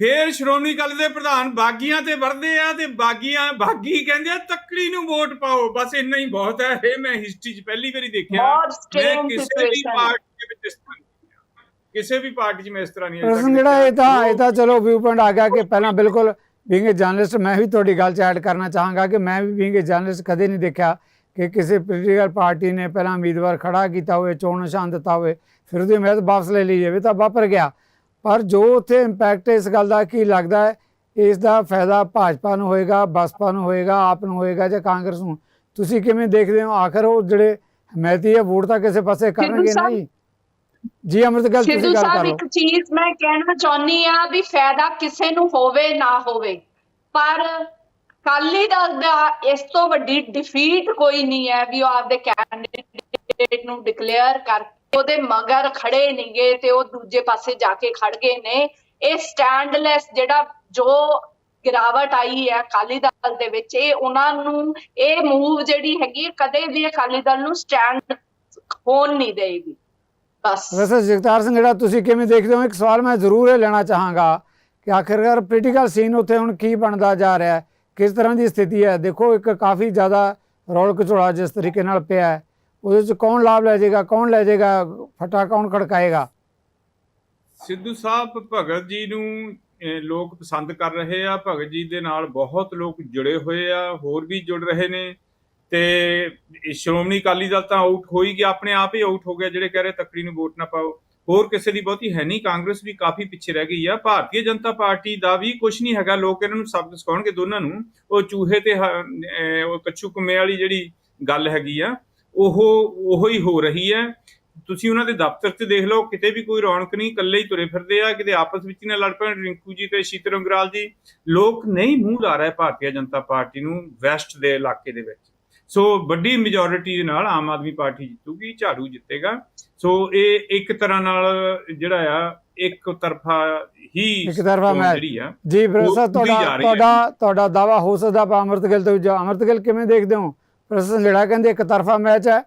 ਫੇਰ ਸ਼੍ਰੋਮਣੀ ਅਕਾਲੀ ਦੇ ਪ੍ਰਧਾਨ ਬਾਗੀਆਂ ਤੇ ਵਰਦੇ ਆ ਤੇ ਬਾਗੀਆਂ ਬਾਗੀ ਕਹਿੰਦੇ ਆ ਤੱਕੜੀ ਨੂੰ ਵੋਟ ਪਾਓ। ਬਸ ਇੰਨਾ ਹੀ ਬਹੁਤ ਹੈ। ਇਹ ਮੈਂ ਹਿਸਟਰੀ 'ਚ ਪਹਿਲੀ ਵਾਰੀ ਦੇਖਿਆ। ਮੈਂ ਕਿਸੇ ਵੀ ਪਾਰਟੀ ਦੇ ਵਿੱਚ ਇਸ ਤਰ੍ਹਾਂ ਨਹੀਂ ਦੇਖਿਆ। ਕਿਸੇ ਵੀ ਪਾਰਟੀ 'ਚ ਮੈਂ ਇਸ ਤਰ੍ਹਾਂ ਨਹੀਂ ਪ੍ਰਸ਼ਨ ਜਿਹੜਾ ਇਹ ਤਾਂ। ਇਹ ਤਾਂ ਚਲੋ ਵਿਊ ਪੁਆਇੰਟ ਆ ਗਿਆ ਕਿ ਪਹਿਲਾਂ ਬਿਲਕੁਲ ਬੀਇੰਗ ਏ ਜਰਨਲਿਸਟ ਮੈਂ ਵੀ ਤੁਹਾਡੀ ਗੱਲ 'ਚ ਐਡ ਕਰਨਾ ਚਾਹਾਂਗਾ ਕਿ ਮੈਂ ਵੀ ਬੀਇੰਗ ਏ ਜਰਨਲਿਸਟ ਕਦੇ ਨਹੀਂ ਦੇਖਿਆ ਕਿ ਕਿਸੇ ਪੋਲੀਟੀਕਲ ਪਾਰਟੀ ਨੇ ਪਹਿਲਾਂ ਉਮੀਦਵਾਰ ਖੜਾ ਕੀਤਾ ਹੋਵੇ ਚੋਣ ਨਿਸ਼ਾਨ ਦਿੱਤਾ ਹੋਵੇ ਫਿਰ ਉਹਦੀ ਉਮੀਦ ਵਾਪਸ ਲੈ ਲਈ ਜਾਵੇ ਤਾਂ ਵਾਪਰ ਗਿਆ। ਪਰ ਜੋ ਉੱਥੇ ਇੰਪੈਕਟ ਇਸ ਗੱਲ ਦਾ ਕੀ ਲੱਗਦਾ ਹੈ ਇਸ ਦਾ ਫਾਇਦਾ ਭਾਜਪਾ ਨੂੰ ਹੋਏਗਾ ਬਸਪਾ ਨੂੰ ਹੋਏਗਾ ਆਪ ਨੂੰ ਹੋਏਗਾ ਜਾਂ ਕਾਂਗਰਸ ਨੂੰ? ਤੁਸੀਂ ਕਿਵੇਂ ਦੇਖਦੇ ਹੋ? ਆਖਰ ਉਹ ਜਿਹੜੇ ਹਮਾਇਤੀ ਹੈ ਵੋਟ ਤਾਂ ਕਿਸੇ ਪਾਸੇ ਕਰਨਗੇ ਨਹੀਂ। ਜੀ ਅਮਰਤ ਗੱਲ ਤੁਸੀਂ ਗੱਲ ਸਾਹਿਬ ਕਰੋ। ਇੱਕ ਚੀਜ਼ ਮੈਂ ਕਹਿਣਾ ਚਾਹੁੰਦੀ ਆ ਵੀ ਫਾਇਦਾ ਕਿਸੇ ਨੂੰ ਹੋਵੇ ਨਾ ਹੋਵੇ। ਪਰ ਕਾਲੀ ਦਲ ਦਾ ਇਸ ਤੋਂ ਵੱਡੀ ਡਿਫੀਟ ਕੋਈ ਨਹੀਂ ਹੈ ਵੀ ਉਹ ਆਪਦੇ ਕੈਂਡੀਡੇਟ ਨੂੰ ਡਿਕਲੇਅਰ ਕਰਕੇ ਉਹਦੇ ਮਗਰ ਖੜੇ ਨਹੀਂਗੇ ਤੇ ਉਹ ਦੂਜੇ ਪਾਸੇ ਜਾ ਕੇ ਖੜ ਗਏ ਨੇ। ਇਹ ਸਟੈਂਡਲੈਸ ਜਿਹੜਾ ਜੋ ਗਿਰਾਵਟ ਆਈ ਹੈ ਅਕਾਲੀ ਦਲ ਦੇ ਵਿੱਚ, ਇਹ ਉਹਨਾਂ ਨੂੰ, ਇਹ ਮੂਵ ਜਿਹੜੀ ਹੈਗੀ ਕਦੇ ਵੀ ਅਕਾਲੀ ਦਲ ਨੂੰ ਸਟੈਂਡ ਹੋਣ ਨਹੀਂ ਦੇਗੀ ਬਸ। ਵੈਸੇ ਜਗਤਾਰ ਸਿੰਘ, ਜਿਹੜਾ ਤੁਸੀਂ ਕਿਵੇਂ ਦੇਖਦੇ ਹੋ? ਇੱਕ ਸਵਾਲ ਮੈਂ ਜ਼ਰੂਰ ਇਹ ਲੈਣਾ ਚਾਹਾਂਗਾ ਕਿ ਆਖਿਰਕਾਰ ਪੋਲੀਟੀਕਲ ਸੀਨ ਉੱਥੇ ਹੁਣ ਕੀ ਬਣਦਾ ਜਾ ਰਿਹਾ ਹੈ? ਕਿਸ ਤਰ੍ਹਾਂ ਦੀ ਸਥਿਤੀ ਹੈ? ਦੇਖੋ, ਇੱਕ ਕਾਫੀ ਜ਼ਿਆਦਾ ਰੌਲ ਕਚੋੜਾ ਜਿਸ ਤਰੀਕੇ ਨਾਲ ਪਿਆ ਹੈ। ਉਹਦੇ ਚ ਕੌਣ ਲਾਭ ਲੈ ਜਾਏਗਾ, ਕੌਣ ਲੈ ਜਾਏਗਾ, ਫਟਾ ਕੌਣ ਖੜਕਾਏਗਾ? ਸਿੱਧੂ ਸਾਹਿਬ, ਭਗਤ ਜੀ ਨੂੰ ਲੋਕ ਪਸੰਦ ਕਰ ਰਹੇ ਆ, ਭਗਤ ਜੀ ਦੇ ਨਾਲ ਬਹੁਤ ਲੋਕ ਜੁੜੇ ਹੋਏ ਆ, ਹੋਰ ਵੀ ਜੁੜ ਰਹੇ ਨੇ, ਤੇ ਸ਼੍ਰੋਮਣੀ ਅਕਾਲੀ ਦਲ ਤਾਂ ਆਊਟ ਹੋ ਗਿਆ, ਆਪਣੇ ਆਪ ਹੀ ਆਊਟ ਹੋ ਗਿਆ, ਜਿਹੜੇ ਕਹਿ ਰਹੇ ਤੱਕੜੀ ਨੂੰ ਵੋਟ ਨਾ ਪਾਓ। ਹੋਰ ਕਿਸੇ ਦੀ ਬਹੁਤੀ ਹੈ ਨਹੀਂ, ਕਾਂਗਰਸ ਵੀ ਕਾਫੀ ਪਿੱਛੇ ਰਹਿ ਗਈ ਆ, ਭਾਰਤੀ ਜਨਤਾ ਪਾਰਟੀ ਦਾ ਵੀ ਕੁਝ ਨਹੀਂ ਹੈਗਾ, ਲੋਕ ਇਹਨਾਂ ਨੂੰ ਸ਼ਬਦ ਸਿਖਾਉਣਗੇ ਦੋਨਾਂ ਨੂੰ, ਉਹ ਚੂਹੇ ਤੇ ਹ- ਉਹ ਕੱਛੂ ਕੁੰਮੇ ਵਾਲੀ ਜਿਹੜੀ ਗੱਲ ਹੈਗੀ ਆ ਉਹ ਉਹੋ ਹੀ ਹੋ ਰਹੀ ਹੈ। ਤੁਸੀਂ ਉਹਨਾਂ ਦੇ ਦਫ਼ਤਰ 'ਚ ਦੇਖ ਲਓ ਕਿਤੇ ਵੀ ਕੋਈ ਰੌਣਕ ਨਹੀਂ ਇਕੱਲੇ ਹੀ ਤੁਰੇ ਫਿਰਦੇ ਆ ਕਿਤੇ ਆਪਸ ਵਿੱਚ ਨਾ ਲੜ ਪੈਣ। ਰਿੰਕੂ ਜੀ ਤੇ ਸ਼ੀਤਲ ਅੰਗਰਾਲ ਜੀ ਲੋਕ ਨਹੀਂ ਮੂੰਹ ਲਾ ਰਹੇ ਭਾਰਤੀ ਜਨਤਾ ਪਾਰਟੀ ਨੂੰ ਵੈਸਟ ਦੇ ਇਲਾਕੇ ਦੇ ਵਿੱਚ। ਸੋ ਵੱਡੀ ਮੈਜੋਰਿਟੀ ਦੇ ਨਾਲ ਆਮ ਆਦਮੀ ਪਾਰਟੀ ਜਿੱਤੂਗੀ ਝਾੜੂ ਜਿੱਤੇਗਾ। ਸੋ ਇਹ ਇੱਕ ਤਰ੍ਹਾਂ ਨਾਲ ਜਿਹੜਾ ਆ ਇੱਕ ਤਰਫਾ ਹੀ ਇੱਕ ਤਰਫਾ ਆ ਜੀ ਜਾ ਤੁਹਾਡਾ। ਤੁਹਾਡਾ ਤੁਹਾਡਾ ਦਾਵਾ ਹੋ ਸਕਦਾ ਆਪਾਂ ਅਮਰਤ ਗਿੱਲ ਤੋਂ ਜਾਂ ਅਮਰਤ ਗਿੱਲ ਕਿਵੇਂ ਦੇਖਦੇ ਹੋ? ਪ੍ਰੋਫੈਸਰ ਸੰਘੇੜਾ ਕਹਿੰਦੇ ਇੱਕ ਤਰਫਾ ਮੈਚ ਹੈ।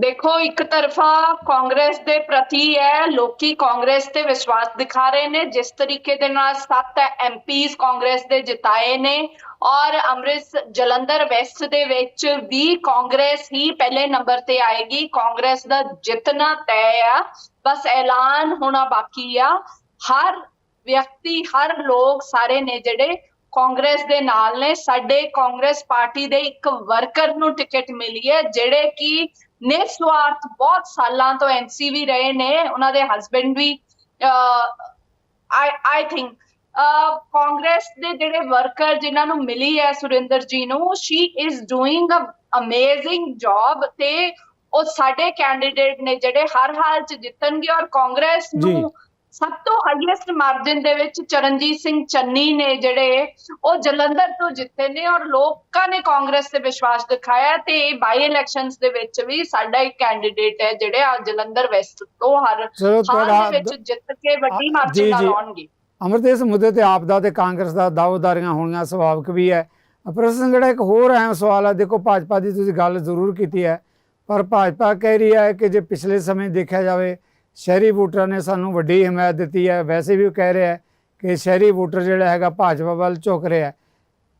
ਦੇਖੋ, ਇੱਕ ਤਰਫਾ ਕਾਂਗਰਸ ਦੇ ਪ੍ਰਤੀ ਹੈ, ਲੋਕੀ ਕਾਂਗਰਸ ਤੇ ਵਿਸ਼ਵਾਸ ਦਿਖਾ ਰਹੇ ਨੇ। ਜਿਸ ਤਰੀਕੇ ਦੇ ਨਾਲ ਸੱਤ ਐਮਪੀਸ ਕਾਂਗਰਸ ਦੇ ਜਿਤਾਏ ਨੇ ਔਰ ਅੰਮ੍ਰਿਤ ਜਲੰਧਰ ਵੈਸਟ ਦੇ ਵਿੱਚ ਵੀ ਕਾਂਗਰਸ ਹੀ ਪਹਿਲੇ ਨੰਬਰ ਤੇ ਆਏਗੀ। ਕਾਂਗਰਸ ਦਾ ਜਿੱਤਣਾ ਤੈਅ ਆ। ਬਸ ਐਲਾਨ ਹੋਣਾ ਬਾਕੀ ਆ। ਹਰ ਵਿਅਕਤੀ, ਹਰ ਲੋਕ ਸਾਰੇ ਨੇ ਜਿਹੜੇ ਕਾਂਗਰਸ ਦੇ ਨਾਲ ਨੇ ਸਾਡੇ ਕਾਂਗਰਸ ਪਾਰਟੀ ਦੇ ਇੱਕ ਵਰਕਰ ਨੂੰ ਟਿਕਟ ਮਿਲੀ ਹੈ ਜਿਹੜੇ ਕਿ ਨਿਸਵਾਰਥ ਬਹੁਤ ਸਾਲਾਂ ਤੋਂ ਐਨਸੀਵੀ ਰਹੇ ਨੇ ਉਹਨਾਂ ਦੇ ਹਸਬੰਡ ਵੀ ਆਈ ਆਈ ਥਿੰਕ ਕਾਂਗਰਸ ਦੇ ਜਿਹੜੇ ਵਰਕਰ ਜਿਨ੍ਹਾਂ ਨੂੰ ਮਿਲੀ ਹੈ ਸੁਰਿੰਦਰ ਜੀ ਨੂੰ she is doing a amazing job ਤੇ ਉਹ ਸਾਡੇ ਕੈਂਡੀਡੇਟ ਨੇ ਜਿਹੜੇ ਹਰ ਹਾਲ ਚ ਜਿੱਤਣਗੇ ਔਰ ਕਾਂਗਰਸ। ਨੂੰ ਸਭ ਤੋਂ ਹਾਈਐਸਟ ਮਾਰਜਨ ਦੇ ਵਿੱਚ ਚਰਨਜੀਤ ਸਿੰਘ ਚੰਨੀ ਨੇ ਜਿਹੜੇ ਉਹ ਜਲੰਧਰ ਤੋਂ ਜਿੱਤੇ ਨੇ ਔਰ ਲੋਕਾਂ ਨੇ ਕਾਂਗਰਸ ਤੇ ਵਿਸ਼ਵਾਸ ਦਿਖਾਇਆ ਤੇ ਬਾਈ ਇਲੈਕਸ਼ਨਸ ਦੇ ਵਿੱਚ ਵੀ ਸਾਡਾ ਇੱਕ ਕੈਂਡੀਡੇਟ ਹੈ ਜਿਹੜੇ ਆ ਜਲੰਧਰ ਵੈਸਟ ਤੋਂ ਹਰ ਹਾਲ ਦੇ ਵਿੱਚ ਜਿੱਤ ਕੇ ਵੱਡੀ ਮਾਰਜਨ ਨਾਲ। ਆਉਣਗੇ ਅਮਰਤ ਇਸ ਮੁੱਦੇ ਤੇ ਆਪ ਦਾ ਤੇ ਕਾਂਗਰਸ ਦਾ ਦਾਅਵੇਦਾਰੀਆਂ ਹੋਣੀਆਂ ਸੁਭਾਵਿਕ ਵੀ ਹੈ ਪ੍ਰੋਫੈਸਰ ਸੰਘੇੜਾ ਇੱਕ ਹੋਰ ਅਹਿਮ ਸਵਾਲ ਹੈ ਦੇਖੋ ਭਾਜਪਾ ਦੀ ਤੁਸੀਂ ਗੱਲ ਜ਼ਰੂਰ ਕੀਤੀ ਹੈ ਪਰ ਭਾਜਪਾ ਕਹਿ ਰਹੀ ਹੈ ਕਿ ਜੇ ਪਿਛਲੇ ਸਮੇਂ ਦੇਖਿਆ ਜਾਵੇ ਸ਼ਹਿਰੀ ਵੋਟਰਾਂ ਨੇ ਸਾਨੂੰ ਵੱਡੀ ਹਮਾਇਤ ਦਿੱਤੀ ਹੈ। ਵੈਸੇ ਵੀ ਉਹ ਕਹਿ ਰਿਹਾ ਕਿ ਸ਼ਹਿਰੀ ਵੋਟਰ ਜਿਹੜਾ ਹੈਗਾ ਭਾਜਪਾ ਵੱਲ ਝੁਕ ਰਿਹਾ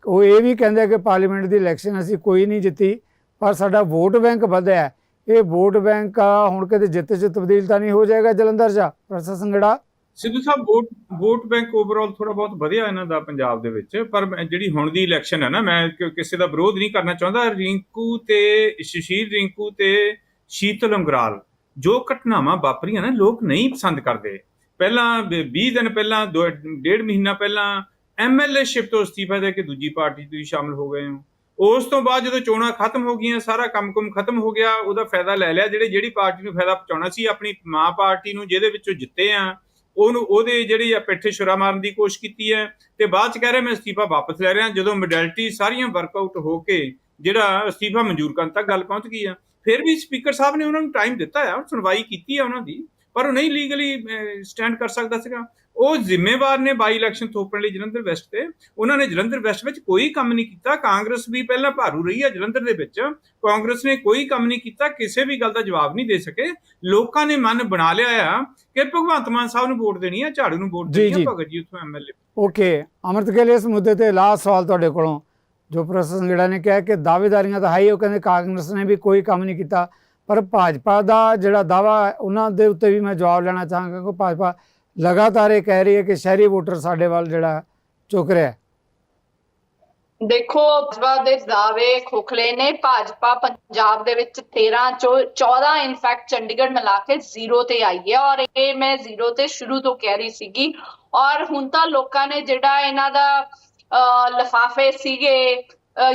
ਉਹ ਇਹ ਵੀ ਕਹਿੰਦੇ ਕਿ ਪਾਰਲੀਮੈਂਟ ਦੀ ਇਲੈਕਸ਼ਨ ਅਸੀਂ ਕੋਈ ਨਹੀਂ ਜਿੱਤੀ, ਪਰ ਸਾਡਾ ਵੋਟ ਬੈਂਕ ਵਧਿਆ ਇਹ ਵੋਟ ਬੈਂਕ ਆ, ਹੁਣ ਕਿਤੇ ਜਿੱਤ 'ਚ ਤਬਦੀਲ ਤਾਂ ਨਹੀਂ ਹੋ ਜਾਏਗਾ ਜਲੰਧਰ 'ਚ? Process Sanghera? Sidhu Sahib, vote vote bank overall ਥੋੜਾ ਬਹੁਤ ਵਧੀਆ ਇਹਨਾਂ ਦਾ ਪੰਜਾਬ ਦੇ ਵਿੱਚ, ਪਰ ਮੈਂ- ਜਿਹੜੀ ਹੁਣ ਦੀ ਇਲੈਕਸ਼ਨ ਹੈ ਨਾ, ਮੈਂ ਕਿਸੇ ਦਾ ਵਿਰੋਧ ਨਹੀਂ ਕਰਨਾ ਚਾਹੁੰਦਾ। ਰਿੰਕੂ ਤੇ ਸ਼ਸ਼ੀਰ, ਰਿੰਕੂ ਤੇ ਸ਼ੀਤਲ ਅੰਗਰਾਲ। ਜੋ ਘਟਨਾਵਾਂ ਵਾਪਰੀਆਂ ਨਾ, ਲੋਕ ਨਹੀਂ ਪਸੰਦ ਕਰਦੇ। ਪਹਿਲਾਂ 20 ਦਿਨ ਪਹਿਲਾਂ, ਦੋ- ਡੇਢ ਮਹੀਨਾ ਪਹਿਲਾਂ ਐਮਐਲਏ ਸ਼ਿਪ ਤੋਂ ਅਸਤੀਫਾ ਦੇ ਕੇ ਦੂਜੀ ਪਾਰਟੀ 'ਚ ਤੁਸੀਂ ਸ਼ਾਮਲ ਹੋ ਗਏ ਹੋ। ਉਸ ਤੋਂ ਬਾਅਦ ਜਦੋਂ ਚੋਣਾਂ ਖਤਮ ਹੋ ਗਈਆਂ, ਸਾਰਾ ਕੰਮ-ਕੁਮ ਖਤਮ ਹੋ ਗਿਆ, ਉਹਦਾ ਫਾਇਦਾ ਲੈ ਲਿਆ, ਜਿਹੜੇ, ਜਿਹੜੀ ਪਾਰਟੀ ਨੂੰ ਫਾਇਦਾ ਪਹੁੰਚਾਉਣਾ ਸੀ, ਆਪਣੀ ਮਾਂ ਪਾਰਟੀ ਨੂੰ, ਜਿਹਦੇ ਵਿੱਚੋਂ ਜਿੱਤੇ ਆ, ਉਹਨੂੰ, ਉਹਦੇ ਜਿਹੜੀ ਆ ਪਿੱਠੇ ਛੁਰਾ ਮਾਰਨ ਦੀ ਕੋਸ਼ਿਸ਼ ਕੀਤੀ ਹੈ, ਤੇ ਬਾਅਦ ਚ ਕਹਿ ਰਿਹਾ ਮੈਂ ਅਸਤੀਫਾ ਵਾਪਸ ਲੈ ਰਿਹਾ, ਜਦੋਂ ਮੋਡੈਲਿਟੀ ਸਾਰੀਆਂ ਵਰਕਆਊਟ ਹੋ ਕੇ ਜਿਹੜਾ ਅਸਤੀਫਾ ਮਨਜ਼ੂਰ ਕਰਨ ਤੱਕ ਗੱਲ ਪਹੁੰਚ ਗਈ ਆ। ਫਿਰ ਵੀ ਸਪੀਕਰ ਸਾਹਿਬ ਨੇ ਉਹਨਾਂ ਨੂੰ ਟਾਈਮ ਦਿੱਤਾ ਆ ਸੁਣਵਾਈ ਕੀਤੀ ਆ ਉਹਨਾਂ ਦੀ ਪਰ ਉਹ ਨਹੀਂ ਲੀਗਲੀ ਸਟੈਂਡ ਕਰ ਸਕਦਾ ਸੀਗਾ। ਉਹ ਜ਼ਿੰਮੇਵਾਰ ਨੇ ਬਾਈ ਇਲੈਕਸ਼ਨ ਥੋਪਣ ਲਈ ਜਲੰਧਰ ਵੈਸਟ ਤੇ। ਉਹਨਾਂ ਨੇ ਜਲੰਧਰ ਵੈਸਟ ਵਿੱਚ ਕੋਈ ਕੰਮ ਨਹੀਂ ਕੀਤਾ। ਕਾਂਗਰਸ ਵੀ ਪਹਿਲਾਂ ਭਾਰੂ ਰਹੀ ਹੈ ਜਲੰਧਰ ਦੇ ਵਿੱਚ। ਕਾਂਗਰਸ ਨੇ ਕੋਈ ਕੰਮ ਨਹੀਂ ਕੀਤਾ ਕਿਸੇ ਵੀ ਗੱਲ ਦਾ ਜਵਾਬ ਨਹੀਂ ਦੇ ਸਕੇ। ਲੋਕਾਂ ਨੇ ਮਨ ਬਣਾ ਲਿਆ ਆ ਕਿ ਭਗਵੰਤ ਮਾਨ ਸਾਹਿਬ ਨੂੰ ਵੋਟ ਦੇਣੀ ਆ ਝਾੜੂ ਨੂੰ ਵੋਟ ਦੇਣੀ। ਆ ਭਗਤ ਜੀ ਉੱਥੋਂ ਐਮਐਲਏ ਓਕੇ ਅਮਰਤ ਗਿੱਲ ਇਸ ਮੁੱਦੇ ਤੇ ਲਾਸਟ ਸਵਾਲ ਤੁਹਾਡੇ ਕੋਲੋਂ। ਜੋ ਪ੍ਰੋਫੈਸਰ ਸੰਗੜਾ ਨੇ ਕਿਹਾ ਕਿ ਦਾਅਵੇਦਾਰੀਆਂ ਤਾਂ ਹੈ ਉਹ ਕਹਿੰਦੇ ਕਾਂਗਰਸ ਨੇ ਵੀ ਕੋਈ ਕੰਮ ਨਹੀਂ ਕੀਤਾ। ਪਰ ਭਾਜਪਾ ਦਾ ਜਿਹੜਾ ਦਾਵਾ ਉਹਨਾਂ ਦੇ ਉੱਤੇ ਵੀ ਮੈਂ ਜਵਾਬ ਲੈਣਾ ਚਾਹਾਂਗਾ ਕਿ ਭਾਜਪਾ ਲਗਾਤਾਰ ਇਹ ਕਹਿ ਰਹੀ ਹੈ ਕਿ ਸ਼ਹਿਰੀ ਵੋਟਰ ਸਾਡੇ ਵੱਲ ਜਿਹੜਾ ਝੁਕ ਰਿਹਾ ਦੇਖੋ, ਭਾਜਪਾ ਦੇ ਦਾਅਵੇ ਖੋਖਲੇ ਨੇ। ਭਾਜਪਾ ਪੰਜਾਬ ਦੇ ਵਿੱਚ 13 ਚੋਂ 14 ਇਨਫੈਕਟ ਚੰਡੀਗੜ੍ਹ ਮਿਲਾ ਕੇ ਜ਼ੀਰੋ ਤੇ ਆਈ ਹੈ ਔਰ ਇਹ ਮੈਂ ਜ਼ੀਰੋ ਤੇ ਸ਼ੁਰੂ ਤੋਂ ਕਹਿ ਰਹੀ ਸੀਗੀ। ਔਰ ਹੁਣ ਤਾਂ ਲੋਕਾਂ ਨੇ ਜਿਹੜਾ ਇਹਨਾਂ ਦਾ ਲਿਫਾਫੇ ਸੀਗੇ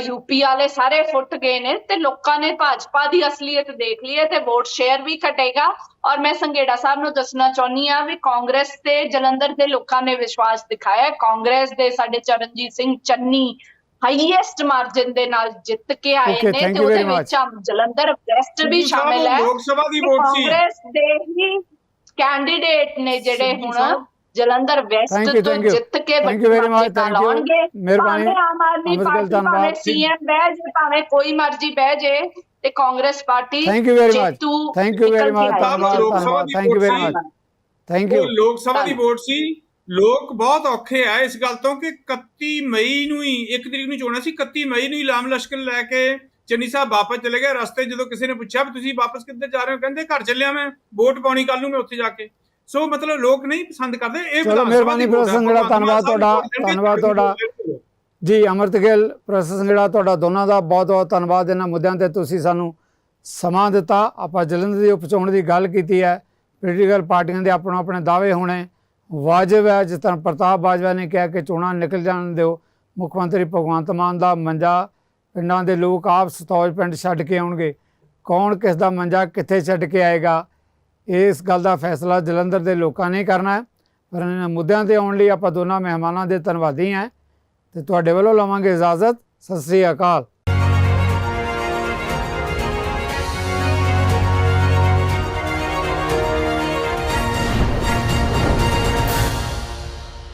ਯੂਪੀ ਵਾਲੇ ਸਾਰੇ ਫੁੱਟ ਗਏ ਨੇ ਤੇ ਲੋਕਾਂ ਨੇ ਭਾਜਪਾ ਦੀ ਅਸਲੀਅਤ ਦੇਖ ਲਈ ਹੈ ਤੇ ਵੋਟ ਸ਼ੇਅਰ ਵੀ ਘਟੇਗਾ ਔਰ ਮੈਂ ਸੰਘੇੜਾ ਸਾਹਿਬ ਨੂੰ ਦੱਸਣਾ ਚਾਹੁੰਦੀ ਆ ਵੀ ਕਾਂਗਰਸ ਤੇ ਜਲੰਧਰ ਦੇ ਲੋਕਾਂ ਨੇ ਵਿਸ਼ਵਾਸ ਦਿਖਾਇਆ। ਕਾਂਗਰਸ ਦੇ ਸਾਡੇ ਚਰਨਜੀਤ ਸਿੰਘ ਚੰਨੀ ਹਾਈਐਸਟ ਮਾਰਜਨ ਦੇ ਨਾਲ ਜਿੱਤ ਕੇ ਆਏ ਨੇ ਤੇ ਉਹਦੇ. ਵਿੱਚ ਜਲੰਧਰ ਵੈਸਟ ਵੀ ਸ਼ਾਮਿਲ ਹੈ ਲੋਕ ਸਭਾ ਦੀ ਤੇ ਵੋਟ ਸੀ ਕਾਂਗਰਸ ਦੇ ਹੀ ਕੈਂਡੀਡੇਟ ਨੇ ਜਿਹੜੇ ਹੁਣ। ਜਲੰਧਰ ਵੈਸਟ ਤੋਂ. ਜਿੱਤ ਕੇ you. ਲਾਉਣਗੇ ਮਿਹਰਬਾਨੀ। ਆਮ ਆਦਮੀ ਪਾਰਟੀ ਭਾਵੇਂ। ਸੀਐਮ ਬਹਿ ਜੇ ਭਾਵੇਂ ਕੋਈ ਮਰਜ਼ੀ ਬਹਿ ਜੇ ਤੇ Congress party Thank you very much. ਜੇਤੂ Thank you very ਨਿਕਲ ਕੇ much. ਆਏਗੀ। ਧੰਨਵਾਦ ਲੋਕ ਸਭਾ ਧੰਨਵਾਦ ਦੀ thank you very much thank you Lok Sabha the. Vote ਸੀ ਲੋਕ ਬਹੁਤ ਔਖੇ ਆ ਇਸ ਗੱਲ ਤੋਂ ਕਿ 31 ਮਈ ਨੂੰ ਹੀ ਇੱਕ ਤਰੀਕ ਨੂੰ ਚੋਣਾਂ ਸੀ 31 ਮਈ ਨੂੰ ਹੀ ਲਾਮ ਲਸ਼ਕਰ ਲੈ ਕੇ ਚੰਨੀ ਸਾਹਿਬ ਵਾਪਸ ਚਲੇ ਗਏ ਰਸਤੇ ਜਦੋਂ ਕਿਸੇ ਨੇ ਪੁੱਛਿਆ ਵੀ ਤੁਸੀਂ ਵਾਪਸ ਕਿੱਧਰ ਜਾ ਰਹੇ ਹੋ ਕਹਿੰਦੇ ਘਰ ਚੱਲਿਆ ਮੈਂ ਵੋਟ ਪਾਉਣੀ ਕੱਲ ਨੂੰ ਮੈਂ ਉੱਥੇ ਜਾ ਕੇ ਸੋ ਮਤਲਬ ਲੋਕ ਨਹੀਂ ਪਸੰਦ ਕਰਦੇ ਇਹ ਚਲੋ, ਮਿਹਰਬਾਨੀ। ਪ੍ਰੋਫੈਸਰ ਮਾਨ ਧੰਨਵਾਦ ਤੁਹਾਡਾ, ਧੰਨਵਾਦ ਤੁਹਾਡਾ। ਜੀ ਅਮਰਤ ਗਿੱਲ ਪ੍ਰੋਫੈਸਰ ਸੰਗੜਾ ਤੁਹਾਡਾ ਦੋਨਾਂ ਦਾ ਬਹੁਤ ਬਹੁਤ ਧੰਨਵਾਦ। ਇਹਨਾਂ ਮੁੱਦਿਆਂ ਤੇ ਤੁਸੀਂ ਸਾਨੂੰ ਸਮਾਂ ਦਿੱਤਾ। ਆਪਾਂ ਜਲੰਧਰ ਦੀ ਉਪਚੋਣ ਦੀ ਗੱਲ ਕੀਤੀ ਹੈ। ਪੋਲੀਟੀਕਲ ਪਾਰਟੀਆਂ ਦੇ ਆਪਣੋ ਆਪਣੇ ਦਾਅਵੇ ਹੋਣੇ ਵਾਜਬ ਹੈ। ਜਿਸ ਤਰ੍ਹਾਂ ਪ੍ਰਤਾਪ ਬਾਜਵਾ ਨੇ ਕਿਹਾ ਕਿ ਚੋਣਾਂ ਨਿਕਲ ਜਾਣ ਦਿਓ। ਮੁੱਖ ਮੰਤਰੀ ਭਗਵੰਤ ਮਾਨ ਦਾ ਮੰਜਾ ਪਿੰਡਾਂ ਦੇ ਲੋਕ ਆਪ ਸਤੌਜ ਪਿੰਡ ਛੱਡ ਕੇ ਆਉਣਗੇ। ਕੌਣ ਕਿਸ ਦਾ ਮੰਜਾ ਕਿੱਥੇ ਛੱਡ ਕੇ ਆਏਗਾ? ਇਸ ਗੱਲ ਦਾ ਫੈਸਲਾ ਜਲੰਧਰ ਦੇ ਲੋਕਾਂ ਨੇ ਕਰਨਾ ਹੈ। ਪਰ ਇਹਨਾਂ ਮੁੱਦਿਆਂ ਤੇ ਆਉਣ ਲਈ ਆਪਾਂ ਦੋਨਾਂ ਮਹਿਮਾਨਾਂ ਦੇ ਧੰਨਵਾਦੀ ਹਾਂ। ਤੇ ਤੁਹਾਡੇ ਵੱਲੋਂ ਲਵਾਂਗੇ ਇਜਾਜ਼ਤ। ਸਤਿ ਸ੍ਰੀ ਅਕਾਲ।